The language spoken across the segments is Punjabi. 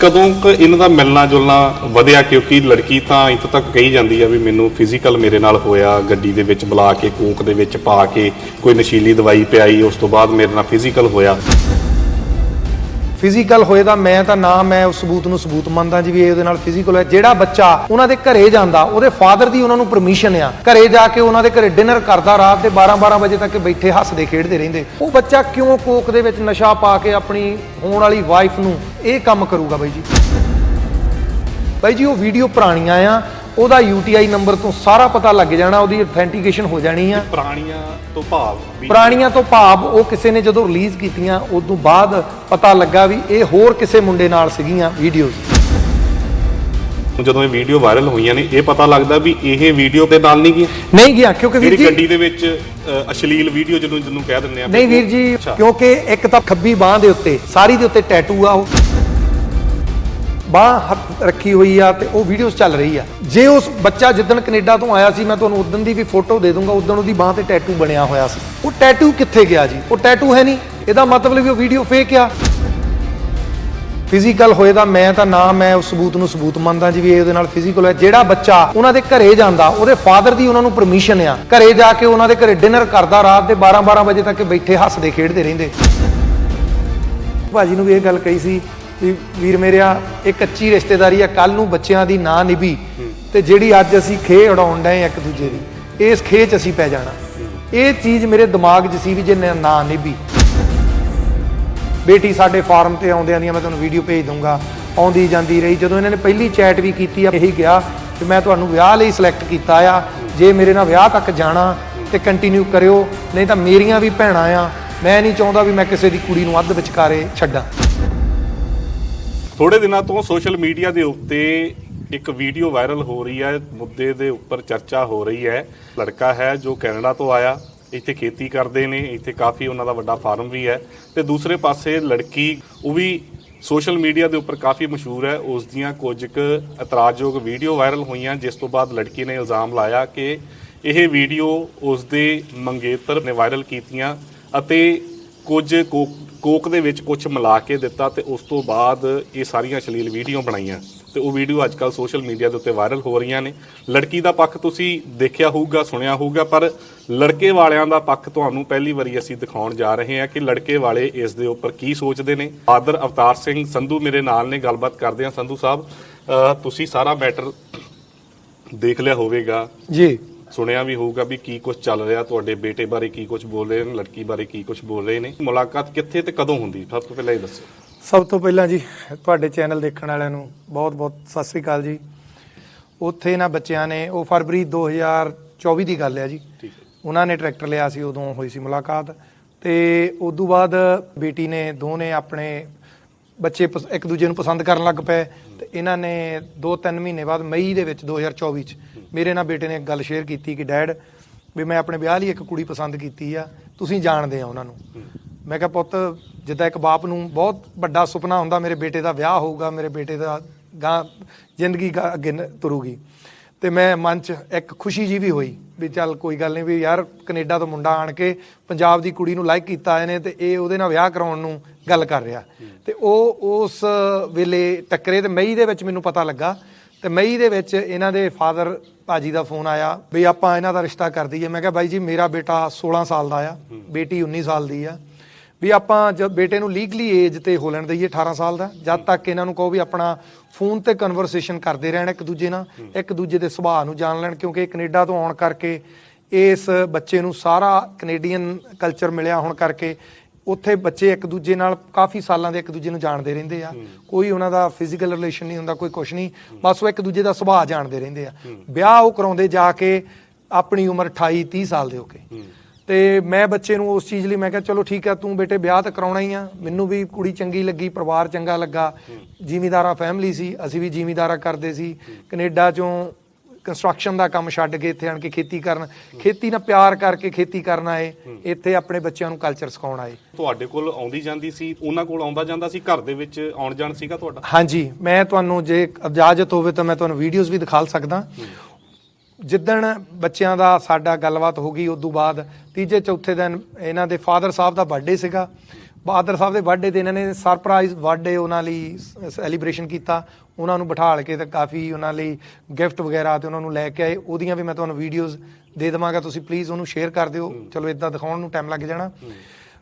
ਕਦੋਂ ਕ ਇਹਨਾਂ ਦਾ ਮਿਲਣਾ ਜੁਲਣਾ ਵਧਿਆ? ਕਿਉਂਕਿ ਲੜਕੀ ਤਾਂ ਇੱਥੋਂ ਤੱਕ ਕਹੀ ਜਾਂਦੀ ਆ ਵੀ ਮੈਨੂੰ ਫਿਜ਼ੀਕਲ ਮੇਰੇ ਨਾਲ ਹੋਇਆ, ਗੱਡੀ ਦੇ ਵਿੱਚ ਬੁਲਾ ਕੇ, ਕੂਕ ਦੇ ਵਿੱਚ ਪਾ ਕੇ, ਕੋਈ ਨਸ਼ੀਲੀ ਦਵਾਈ ਪਿਆਈ, ਉਸ ਤੋਂ ਬਾਅਦ ਮੇਰੇ ਨਾਲ ਫਿਜ਼ੀਕਲ ਹੋਇਆ। ਫਿਜ਼ੀਕਲ ਹੋਏ ਤਾਂ ਮੈਂ ਤਾਂ ਨਾ, ਮੈਂ ਉਸ ਸਬੂਤ ਨੂੰ ਸਬੂਤ ਮੰਨਦਾ ਜੀ ਵੀ ਇਹਦੇ ਨਾਲ ਫਿਜ਼ੀਕਲ ਹੋਇਆ। ਜਿਹੜਾ ਬੱਚਾ ਉਹਨਾਂ ਦੇ ਘਰੇ ਜਾਂਦਾ, ਉਹਦੇ ਫਾਦਰ ਦੀ ਉਹਨਾਂ ਨੂੰ ਪਰਮਿਸ਼ਨ ਆ। ਘਰੇ ਜਾ ਕੇ ਉਹਨਾਂ ਦੇ ਘਰੇ ਡਿਨਰ ਕਰਦਾ ਰਾਤ ਦੇ 12-12 ਵਜੇ ਤੱਕ ਬੈਠੇ, ਹੱਸਦੇ, ਖੇਡਦੇ ਰਹਿੰਦੇ। ਉਹ ਬੱਚਾ ਕਿਉਂ ਕੋਕ ਦੇ ਵਿੱਚ ਨਸ਼ਾ ਪਾ ਕੇ ਆਪਣੀ ਹੋਣ ਵਾਲੀ ਵਾਈਫ ਨੂੰ ਇਹ ਕੰਮ ਕਰੂਗਾ ਬਾਈ ਜੀ? ਬਾਈ ਜੀ, ਉਹ ਵੀਡੀਓ ਪੁਰਾਣੀਆਂ ਆ। ਉਹਦਾ UTI ਨੰਬਰ ਤੋਂ ਸਾਰਾ ਪਤਾ ਲੱਗ ਜਾਣਾ ਉਹਦੀ ਅਥੈਂਟੀਕੇਸ਼ਨ ਹੋ ਜਾਣੀ ਆ। ਪੁਰਾਣੀਆਂ ਤੋਂ ਭਾਵ ਵੀ ਪੁਰਾਣੀਆਂ ਤੋਂ ਭਾਵ ਉਹ ਕਿਸੇ ਨੇ ਜਦੋਂ ਰਿਲੀਜ਼ ਕੀਤੀਆਂ ਉਸ ਤੋਂ ਬਾਅਦ ਪਤਾ ਲੱਗਾ ਵੀ ਇਹ ਹੋਰ ਕਿਸੇ ਮੁੰਡੇ ਨਾਲ ਸੀਗੀਆਂ ਵੀਡੀਓਜ਼ ਜਦੋਂ ਇਹ ਵੀਡੀਓ ਵਾਇਰਲ ਹੋਈਆਂ ਨੇ ਇਹ ਪਤਾ ਲੱਗਦਾ ਵੀ ਇਹ ਵੀਡੀਓ ਦੇ ਨਾਲ ਨਹੀਂ ਗਈ ਨਹੀਂ ਗਿਆ ਕਿਉਂਕਿ ਵੀਰ ਜਿਹੜੀ ਜੀ ਗੱਡੀ ਦੇ ਵਿੱਚ ਅ, ਅਸ਼ਲੀਲ ਵੀਡੀਓ ਜਿਹਨੂੰ ਜਿਹਨੂੰ ਕਹਿ ਦਿੰਦੇ ਆ ਨਹੀਂ ਵੀਰ ਜੀ ਅੱਛਾ। ਕਿਉਂਕਿ ਇੱਕ ਤਾਂ ਖੱਬੀ ਬਾਹ ਦੇ ਉੱਤੇ ਸਾਰੀ ਦੇ ਉੱਤੇ ਟੈਟੂ ਆ ਉਹ। ਬਾਹ ਹੱਥ ਰੱਖੀ ਹੋਈ ਆ ਤੇ ਉਹ ਵੀਡੀਓਜ਼ ਚੱਲ ਰਹੀ ਆ। ਜੇ ਉਸ ਬੱਚਾ ਜਿੱਦਣ ਕੈਨੇਡਾ ਤੋਂ ਆਇਆ ਸੀ, ਮੈਂ ਤੁਹਾਨੂੰ ਉਦੋਂ ਦੀ ਵੀ ਫੋਟੋ ਦੇ ਦੂੰਗਾ ਉਦੋਂ ਉਹਦੀ ਬਾਹ ਤੇ ਟੈਟੂ ਬਣਿਆ ਹੋਇਆ ਸੀ। ਉਹ ਟੈਟੂ ਕਿੱਥੇ ਗਿਆ ਜੀ? ਉਹ ਟੈਟੂ ਹੈ ਨਹੀਂ। ਇਹਦਾ ਮਤਲਬ ਵੀ ਉਹ ਵੀਡੀਓ ਫੇਕ ਆ। ਫਿਜ਼ੀਕਲ ਹੋਏ ਤਾਂ ਮੈਂ ਤਾਂ ਨਾ, ਮੈਂ ਉਸ ਸਬੂਤ ਨੂੰ ਸਬੂਤ ਮੰਨਦਾ ਜੀ ਵੀ ਇਹ ਉਹਦੇ ਨਾਲ ਫਿਜ਼ੀਕਲ ਹੋਇਆ। ਜਿਹੜਾ ਬੱਚਾ ਉਹਨਾਂ ਦੇ ਘਰੇ ਜਾਂਦਾ, ਉਹਦੇ ਫਾਦਰ ਦੀ ਉਹਨਾਂ ਨੂੰ ਪਰਮਿਸ਼ਨ ਆ। ਘਰੇ ਜਾ ਕੇ ਉਹਨਾਂ ਦੇ ਘਰੇ ਡਿਨਰ ਕਰਦਾ ਰਾਤ ਦੇ 12-12 ਵਜੇ ਤੱਕ ਬੈਠੇ, ਹੱਸਦੇ, ਖੇਡਦੇ ਰਹਿੰਦੇ। ਭਾਜੀ ਨੂੰ ਵੀ ਇਹ ਗੱਲ ਕਹੀ ਸੀ ਵੀ ਵੀਰ ਮੇਰਿਆ ਇਹ ਕੱਚੀ ਰਿਸ਼ਤੇਦਾਰੀ ਆ ਕੱਲ ਨੂੰ ਬੱਚਿਆਂ ਦੀ ਨਾ ਨਿਭੀ ਤੇ ਜਿਹੜੀ ਅੱਜ ਅਸੀਂ ਖੇ ਉਡਾਉਣ ਡਏ ਆ ਇੱਕ ਦੂਜੇ ਦੀ, ਇਸ ਖੇ 'ਚ ਅਸੀਂ ਪੈ ਜਾਣਾ। ਇਹ ਚੀਜ਼ ਮੇਰੇ ਦਿਮਾਗ 'ਚ ਸੀ ਵੀ ਜੇ ਨਾ- ਨਾ ਨਿਭੀ। ਬੇਟੀ ਸਾਡੇ ਫਾਰਮ ਤੇ ਆਉਂਦਿਆਂ ਦੀਆਂ ਮੈਂ ਤੁਹਾਨੂੰ ਵੀਡੀਓ ਭੇਜ ਦੂੰਗਾ ਆਉਂਦੀ ਜਾਂਦੀ ਰਹੀ। ਜਦੋਂ ਇਹਨਾਂ ਨੇ ਪਹਿਲੀ ਚੈਟ ਵੀ ਕੀਤੀ ਆ, ਇਹੀ ਗਿਆ ਕਿ ਮੈਂ ਤੁਹਾਨੂੰ ਵਿਆਹ ਲਈ ਸਿਲੈਕਟ ਕੀਤਾ ਆ, ਜੇ ਮੇਰੇ ਨਾਲ ਵਿਆਹ ਤੱਕ ਜਾਣਾ ਤੇ ਕੰਟੀਨਿਊ ਕਰਿਓ, ਨਹੀਂ ਤਾਂ ਮੇਰੀਆਂ ਵੀ ਭੈਣਾਂ ਆ, ਮੈਂ ਨਹੀਂ ਚਾਹੁੰਦਾ ਵੀ ਮੈਂ ਕਿਸੇ ਦੀ ਕੁੜੀ ਨੂੰ ਅੱਧ ਵਿਚਕਾਰੇ ਛੱਡਾਂ। ਥੋੜੇ ਦਿਨਾਂ ਤੋਂ ਸੋਸ਼ਲ ਮੀਡੀਆ ਦੇ ਉੱਤੇ ਇੱਕ ਵੀਡੀਓ ਵਾਇਰਲ ਹੋ ਰਹੀ ਹੈ, ਮੁੱਦੇ ਦੇ ਉੱਪਰ ਚਰਚਾ ਹੋ ਰਹੀ ਹੈ। ਲੜਕਾ ਹੈ ਜੋ ਕੈਨੇਡਾ ਤੋਂ ਆਇਆ, ਇੱਥੇ ਖੇਤੀ ਕਰਦੇ ਨੇ, ਇੱਥੇ ਕਾਫੀ ਉਹਨਾਂ ਦਾ ਵੱਡਾ ਫਾਰਮ ਵੀ ਹੈ ਤੇ ਦੂਸਰੇ ਪਾਸੇ ਲੜਕੀ, ਉਹ ਵੀ ਸੋਸ਼ਲ ਮੀਡੀਆ ਦੇ ਉੱਪਰ ਕਾਫੀ ਮਸ਼ਹੂਰ ਹੈ। ਉਸ ਦੀਆਂ ਕੁਝ ਕੁ ਇਤਰਾਜ਼ਯੋਗ ਵੀਡੀਓ ਵਾਇਰਲ ਹੋਈਆਂ, ਜਿਸ ਤੋਂ ਬਾਅਦ ਲੜਕੀ ਨੇ ਇਲਜ਼ਾਮ ਲਾਇਆ ਕਿ ਇਹ ਵੀਡੀਓ ਉਸ ਦੇ ਮੰਗੇਤਰ ਨੇ ਵਾਇਰਲ ਕੀਤੀਆਂ ਅਤੇ ਕੁਝ ਕੋਕ ਦੇ ਵਿੱਚ ਕੁਝ ਮਿਲਾ ਕੇ ਦਿੱਤਾ ਤੇ ਉਸ ਤੋਂ ਬਾਅਦ ਇਹ ਸਾਰੀਆਂ ਅਸ਼ਲੀਲ ਵੀਡੀਓ ਬਣਾਈਆਂ। ਤੇ ਉਹ ਵੀਡੀਓ ਅੱਜਕੱਲ ਸੋਸ਼ਲ ਮੀਡੀਆ ਦੇ ਉੱਤੇ ਵਾਇਰਲ ਹੋ ਰਹੀਆਂ ਨੇ। ਲੜਕੀ ਦਾ ਪੱਖ ਤੁਸੀਂ ਦੇਖਿਆ ਹੋਊਗਾ, ਸੁਣਿਆ ਹੋਊਗਾ, ਪਰ ਲੜਕੇ ਵਾਲਿਆਂ ਦਾ ਪੱਖ ਤੁਹਾਨੂੰ ਪਹਿਲੀ ਵਾਰੀ ਅਸੀਂ ਦਿਖਾਉਣ ਜਾ ਰਹੇ ਹਾਂ ਕਿ ਲੜਕੇ ਵਾਲੇ ਇਸ ਦੇ ਉੱਪਰ ਕੀ ਸੋਚਦੇ ਨੇ। ਫਾਦਰ ਅਵਤਾਰ ਸਿੰਘ ਸੰਧੂ ਮੇਰੇ ਨਾਲ ਨੇ, ਗੱਲਬਾਤ ਕਰਦੇ ਹਾਂ। ਸੰਧੂ ਸਾਹਿਬ ਤੁਸੀਂ ਸਾਰਾ ਮੈਟਰ ਦੇਖ ਲਿਆ ਹੋਵੇਗਾ। ਜੀ। ਸੁਣਿਆ ਵੀ ਹੋਊਗਾ ਵੀ ਕੀ ਕੁਝ ਚੱਲ ਰਿਹਾ ਤੁਹਾਡੇ ਬੇਟੇ ਬਾਰੇ ਕੀ ਕੁਝ ਬੋਲ ਰਹੇ ਨੇ ਲੜਕੀ ਬਾਰੇ ਕੀ ਕੁਝ ਬੋਲ ਰਹੇ ਨੇ। ਮੁਲਾਕਾਤ ਕਿੱਥੇ ਤੇ ਕਦੋਂ ਹੁੰਦੀ? ਸਭ ਤੋਂ ਪਹਿਲਾਂ ਇਹ ਦੱਸੋ। ਸਭ ਤੋਂ ਪਹਿਲਾਂ ਜੀ ਤੁਹਾਡੇ ਚੈਨਲ ਦੇਖਣ ਵਾਲਿਆਂ ਨੂੰ ਬਹੁਤ-ਬਹੁਤ ਸਤਿ ਸ੍ਰੀ ਅਕਾਲ ਜੀ। ਉੱਥੇ ਨਾ ਬੱਚਿਆਂ ਨੇ ਉਹ ਫਰਵਰੀ 2024 ਦੀ ਗੱਲ ਹੈ ਜੀ। ਉਹਨਾਂ ਨੇ ਟਰੈਕਟਰ ਲਿਆ ਸੀ ਉਦੋਂ ਹੋਈ ਸੀ ਮੁਲਾਕਾਤ। ਤੇ ਉਦੋਂ ਬਾਅਦ ਬੇਟੀ ਨੇ ਦੋਨੇ ਆਪਣੇ ਬੱਚੇ ਇੱਕ ਦੂਜੇ ਨੂੰ ਪਸੰਦ ਕਰਨ ਲੱਗ ਪਏ। ਤੇ ਇਹਨਾਂ ਨੇ 2-3 ਮਹੀਨੇ ਬਾਅਦ ਮਈ ਦੇ ਵਿੱਚ 2024 ਚ ਮੇਰੇ ਨਾਲ ਬੇਟੇ ਨੇ ਇੱਕ ਗੱਲ ਸ਼ੇਅਰ ਕੀਤੀ ਕਿ ਡੈਡ ਵੀ ਮੈਂ ਆਪਣੇ ਵਿਆਹ ਲਈ ਇੱਕ ਕੁੜੀ ਪਸੰਦ ਕੀਤੀ ਆ, ਤੁਸੀਂ ਜਾਣਦੇ ਆ ਉਹਨਾਂ ਨੂੰ। ਮੈਂ ਕਿਹਾ, ਪੁੱਤ, ਜਿੱਦਾਂ ਇੱਕ ਬਾਪ ਨੂੰ ਬਹੁਤ ਵੱਡਾ ਸੁਪਨਾ ਹੁੰਦਾ, ਮੇਰੇ ਬੇਟੇ ਦਾ ਵਿਆਹ ਹੋਊਗਾ, ਮੇਰੇ ਬੇਟੇ ਦਾ ਗਾਂ, ਜ਼ਿੰਦਗੀ ਗਾਂਹ ਅੱਗੇ ਤੁਰੂਗੀ। ਤੇ ਮੈਂ ਮਨ 'ਚ ਇੱਕ ਖੁਸ਼ੀ ਜੀ ਵੀ ਹੋਈ ਵੀ ਚੱਲ ਕੋਈ ਗੱਲ ਨਹੀਂ ਵੀ ਯਾਰ ਕੈਨੇਡਾ ਤੋਂ ਮੁੰਡਾ ਆਣ ਕੇ ਪੰਜਾਬ ਦੀ ਕੁੜੀ ਨੂੰ ਲਾਈਕ ਕੀਤਾ ਇਹਨੇ ਤੇ ਇਹ ਉਹਦੇ ਨਾਲ ਵਿਆਹ ਕਰਾਉਣ ਨੂੰ ਗੱਲ ਕਰ ਰਿਹਾ। ਤੇ ਉਹ ਉਸ ਵੇਲੇ ਟੱਕਰੇ ਤੇ ਮਈ ਦੇ ਵਿੱਚ ਮੈਨੂੰ ਪਤਾ ਲੱਗਾ ਤੇ ਮਈ ਦੇ ਵਿੱਚ ਇਹਨਾਂ ਦੇ ਫਾਦਰ ਭਾਜੀ ਦਾ ਫੋਨ ਆਇਆ ਵੀ ਆਪਾਂ ਇਹਨਾਂ ਦਾ ਰਿਸ਼ਤਾ ਕਰ ਦਈਏ। ਮੈਂ ਕਿਹਾ ਬਾਈ ਜੀ ਮੇਰਾ ਬੇਟਾ 16 ਸਾਲ ਦਾ ਆ ਬੇਟੀ 19 ਸਾਲ ਦੀ ਆ। ਵੀ ਆਪਾਂ ਜਦ ਬੇਟੇ ਨੂੰ ਲੀਗਲੀ ਏਜ ਤੇ ਹੋ ਲੈਣ ਦਈਏ 18 ਸਾਲ ਦਾ ਜਦ ਤੱਕ ਇਹਨਾਂ ਨੂੰ ਕਹੋ ਵੀ ਆਪਣਾ ਫੋਨ ਤੇ ਕਨਵਰਸੇਸ਼ਨ ਕਰਦੇ ਰਹਿਣ ਇੱਕ ਦੂਜੇ ਨਾਲ ਇੱਕ ਦੂਜੇ ਦੇ ਸੁਭਾਅ ਨੂੰ ਜਾਣ ਲੈਣ ਕਿਉਂਕਿ ਕੈਨੇਡਾ ਤੋਂ ਆਉਣ ਕਰਕੇ ਇਸ ਬੱਚੇ ਨੂੰ ਸਾਰਾ ਕੈਨੇਡੀਅਨ ਕਲਚਰ ਮਿਲਿਆ ਹੋਣ ਕਰਕੇ ਉੱਥੇ ਬੱਚੇ ਇੱਕ ਦੂਜੇ ਨਾਲ ਕਾਫੀ ਸਾਲਾਂ ਦੇ ਇੱਕ ਦੂਜੇ ਨੂੰ ਜਾਣਦੇ ਰਹਿੰਦੇ ਆ। ਕੋਈ ਉਹਨਾਂ ਦਾ ਫਿਜ਼ੀਕਲ ਰਿਲੇਸ਼ਨ ਨਹੀਂ ਹੁੰਦਾ ਕੋਈ ਕੁਛ ਨਹੀਂ ਬਸ ਉਹ ਇੱਕ ਦੂਜੇ ਦਾ ਸੁਭਾਅ ਜਾਣਦੇ ਰਹਿੰਦੇ ਆ। ਵਿਆਹ ਉਹ ਕਰਾਉਂਦੇ ਜਾ ਕੇ ਆਪਣੀ ਉਮਰ 28 30 ਸਾਲ ਦੇ ਹੋ ਕੇ। ਤੇ ਮੈਂ ਬੱਚੇ ਨੂੰ ਉਸ ਚੀਜ਼ ਲਈ ਮੈਂ ਕਿਹਾ ਚਲੋ ਠੀਕ ਆ ਤੂੰ ਬੇਟੇ ਵਿਆਹ ਤਾਂ ਕਰਾਉਣਾ ਹੀ ਆ। ਮੈਨੂੰ ਵੀ ਕੁੜੀ ਚੰਗੀ ਲੱਗੀ ਪਰਿਵਾਰ ਚੰਗਾ ਲੱਗਾ। ਜ਼ਿਮੀਦਾਰਾ ਫੈਮਿਲੀ ਸੀ ਅਸੀਂ ਵੀ ਜ਼ਿਮੀਦਾਰਾ ਕਰਦੇ ਸੀ। ਕੈਨੇਡਾ ਚੋਂ ਕੰਸਟਰਕਸ਼ਨ ਦਾ ਕੰਮ ਛੱਡ ਕੇ ਇੱਥੇ ਆਣ ਕੇ ਖੇਤੀ ਕਰਨ। ਖੇਤੀ ਨਾਲ ਪਿਆਰ ਕਰਕੇ ਖੇਤੀ ਕਰਨ ਆਏ। ਇੱਥੇ ਆਪਣੇ ਬੱਚਿਆਂ ਨੂੰ ਕਲਚਰ ਸਿਖਾਉਣ ਆਏ। ਤੁਹਾਡੇ ਕੋਲ ਆਉਂਦੀ ਜਾਂਦੀ ਸੀ ਉਹਨਾਂ ਕੋਲ ਆਉਂਦਾ ਜਾਂਦਾ ਸੀ ਘਰ ਦੇ ਵਿੱਚ ਆਉਣ ਜਾਣ ਸੀਗਾ ਤੁਹਾਡਾ? ਹਾਂਜੀ ਮੈਂ ਤੁਹਾਨੂੰ ਜੇ ਇਜਾਜ਼ਤ ਹੋਵੇ ਤਾਂ ਮੈਂ ਤੁਹਾਨੂੰ ਵੀਡੀਓਜ਼ ਵੀ ਦਿਖਾ ਸਕਦਾ। ਜਿੱਦਣ ਬੱਚਿਆਂ ਦਾ ਸਾਡਾ ਗੱਲਬਾਤ ਹੋ ਗਈ ਉਸ ਤੋਂ ਬਾਅਦ ਤੀਜੇ ਚੌਥੇ ਦਿਨ ਇਹਨਾਂ ਦੇ ਫਾਦਰ ਸਾਹਿਬ ਦਾ ਬਰਥਡੇ ਸੀਗਾ। ਬਹਾਦਰ ਸਾਹਿਬ ਦੇ ਬਰਥਡੇ ਤੇ ਇਹਨਾਂ ਨੇ ਸਰਪ੍ਰਾਈਜ਼ ਬਰਥਡੇ ਉਹਨਾਂ ਲਈ ਸੈਲੀਬ੍ਰੇਸ਼ਨ ਕੀਤਾ। ਉਹਨਾਂ ਨੂੰ ਬਿਠਾਲ ਕੇ ਤੇ ਕਾਫੀ ਉਹਨਾਂ ਲਈ ਗਿਫਟ ਵਗੈਰਾ ਤੇ ਉਹਨਾਂ ਨੂੰ ਲੈ ਕੇ ਆਏ। ਉਹਦੀਆਂ ਵੀ ਮੈਂ ਤੁਹਾਨੂੰ ਵੀਡੀਓਜ਼ ਦੇ ਦੇਵਾਂਗਾ। ਤੁਸੀਂ ਪਲੀਜ਼ ਉਹਨੂੰ ਸ਼ੇਅਰ ਕਰ ਦਿਓ। ਚਲੋ ਇਦਾਂ ਦਿਖਾਉਣ ਨੂੰ ਟਾਈਮ ਲੱਗ ਜਾਣਾ।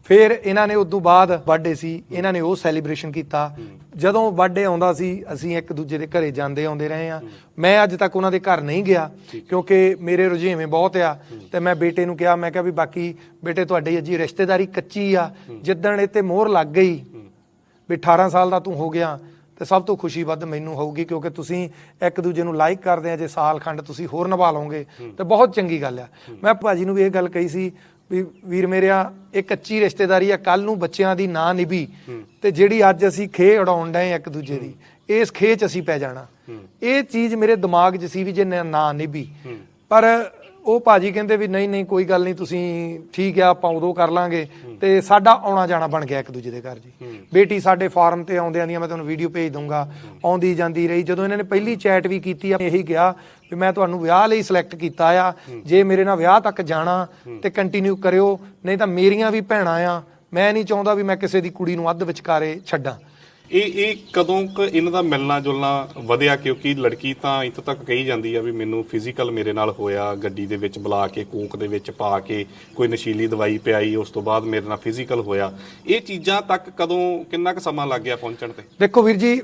ਫਿਰ ਇਹਨਾਂ ਨੇ ਉਸ ਤੋਂ ਬਾਅਦ ਬਰਥਡੇ ਸੀ ਇਹਨਾਂ ਨੇ ਉਹ ਸੈਲੀਬ੍ਰੇਸ਼ਨ ਕੀਤਾ। ਜਦੋਂ ਬਰਥਡੇ ਆਉਂਦਾ ਸੀ ਅਸੀਂ ਇੱਕ ਦੂਜੇ ਦੇ ਘਰੇ ਜਾਂਦੇ ਆਉਂਦੇ ਰਹੇ ਆ ਮੈਂ ਅੱਜ ਤੱਕ ਉਹਨਾਂ ਦੇ ਘਰ ਨਹੀਂ ਗਿਆ ਕਿਉਂਕਿ ਮੇਰੇ ਰੁਝੇਵੇਂ ਬਹੁਤ ਆ ਤੇ ਮੈਂ ਬੇਟੇ ਨੂੰ ਕਿਹਾ ਮੈਂ ਕਿਹਾ ਵੀ ਬਾਕੀ ਬੇਟੇ ਤੁਹਾਡੀ ਜੀ ਰਿਸ਼ਤੇਦਾਰੀ ਕੱਚੀ ਆ। ਜਿੱਦਣ ਇੱਥੇ ਮੋਹਰ ਲੱਗ ਗਈ ਵੀ 18 ਸਾਲ ਦਾ ਤੂੰ ਹੋ ਗਿਆ ਤੇ ਸਭ ਤੋਂ ਖੁਸ਼ੀ ਵੱਧ ਮੈਨੂੰ ਹੋਊਗੀ ਕਿਉਂਕਿ ਤੁਸੀਂ ਇੱਕ ਦੂਜੇ ਨੂੰ ਲਾਈਕ ਕਰਦੇ ਆ ਜੇ ਸਾਲ ਖੰਡ ਤੁਸੀਂ ਹੋਰ ਨਿਭਾ ਲਓਗੇ ਤੇ ਬਹੁਤ ਚੰਗੀ ਗੱਲ ਆ। ਮੈਂ ਭਾਜੀ ਨੂੰ ਵੀ ਇਹ ਗੱਲ ਕਹੀ ਸੀ ਵੀ ਵੀਰ ਮੇਰਿਆ ਇਹ ਕੱਚੀ ਰਿਸ਼ਤੇਦਾਰੀ ਆ ਕੱਲ ਨੂੰ ਬੱਚਿਆਂ ਦੀ ਨਾ ਨਿਭੀ ਤੇ ਜਿਹੜੀ ਅੱਜ ਅਸੀਂ ਖੇ ਉਡਾਉਣ ਡਏ ਆ ਇੱਕ ਦੂਜੇ ਦੀ ਇਸ ਖੇ ਚ ਅਸੀਂ ਪੈ ਜਾਣਾ। ਇਹ ਚੀਜ਼ ਮੇਰੇ ਦਿਮਾਗ 'ਚ ਸੀ ਵੀ ਜੇ ਨਾ ਨਿਭੀ। ਪਰ ਉਹ ਭਾਜੀ ਕਹਿੰਦੇ ਵੀ ਨਹੀਂ ਨਹੀਂ ਕੋਈ ਗੱਲ ਨਹੀਂ ਤੁਸੀਂ ਠੀਕ ਆ ਆਪਾਂ ਉਦੋਂ ਕਰ ਲਾਂਗੇ। ਤੇ ਸਾਡਾ ਆਉਣਾ ਜਾਣਾ ਬਣ ਗਿਆ ਇੱਕ ਦੂਜੇ ਦੇ ਘਰ ਜੀ। ਬੇਟੀ ਸਾਡੇ ਫਾਰਮ ਤੇ ਆਉਂਦਿਆਂ ਦੀਆਂ ਮੈਂ ਤੁਹਾਨੂੰ ਵੀਡੀਓ ਭੇਜ ਦੂੰਗਾ ਆਉਂਦੀ ਜਾਂਦੀ ਰਹੀ। ਜਦੋਂ ਇਹਨਾਂ ਨੇ ਪਹਿਲੀ ਚੈਟ ਵੀ ਕੀਤੀ ਆ ਇਹੀ ਕਿਹਾ ਵੀ ਮੈਂ ਤੁਹਾਨੂੰ ਵਿਆਹ ਲਈ ਸਿਲੈਕਟ ਕੀਤਾ ਆ। ਜੇ ਮੇਰੇ ਨਾਲ ਵਿਆਹ ਤੱਕ ਜਾਣਾ ਤੇ ਕੰਟੀਨਿਊ ਕਰਿਓ ਨਹੀਂ ਤਾਂ ਮੇਰੀਆਂ ਵੀ ਭੈਣਾਂ ਆ। ਮੈਂ ਨਹੀਂ ਚਾਹੁੰਦਾ ਵੀ ਮੈਂ ਕਿਸੇ ਦੀ ਕੁੜੀ ਨੂੰ ਅੱਧ ਵਿਚਕਾਰੇ ਛੱਡਾਂ। ਇਹ ਇਹ ਕਦੋਂ ਕ ਇਹਨਾਂ ਦਾ ਮਿਲਣਾ ਜੁਲਣਾ ਵਧਿਆ? ਕਿਉਂਕਿ ਲੜਕੀ ਤਾਂ ਇੱਥੋਂ ਤੱਕ ਕਹੀ ਜਾਂਦੀ ਆ ਵੀ ਮੈਨੂੰ ਫਿਜ਼ੀਕਲ ਮੇਰੇ ਨਾਲ ਹੋਇਆ ਗੱਡੀ ਦੇ ਵਿੱਚ ਬੁਲਾ ਕੇ ਕੂਕ ਦੇ ਵਿੱਚ ਪਾ ਕੇ ਕੋਈ ਨਸ਼ੀਲੀ ਦਵਾਈ ਪਿਆਈ ਉਸ ਤੋਂ ਬਾਅਦ ਮੇਰੇ ਨਾਲ ਫਿਜ਼ੀਕਲ ਹੋਇਆ। ਇਹ ਚੀਜ਼ਾਂ ਤੱਕ ਕਦੋਂ ਕਿੰਨਾ ਕੁ ਸਮਾਂ ਲੱਗ ਗਿਆ ਪਹੁੰਚਣ ਤੇ? ਦੇਖੋ ਵੀਰ ਜੀ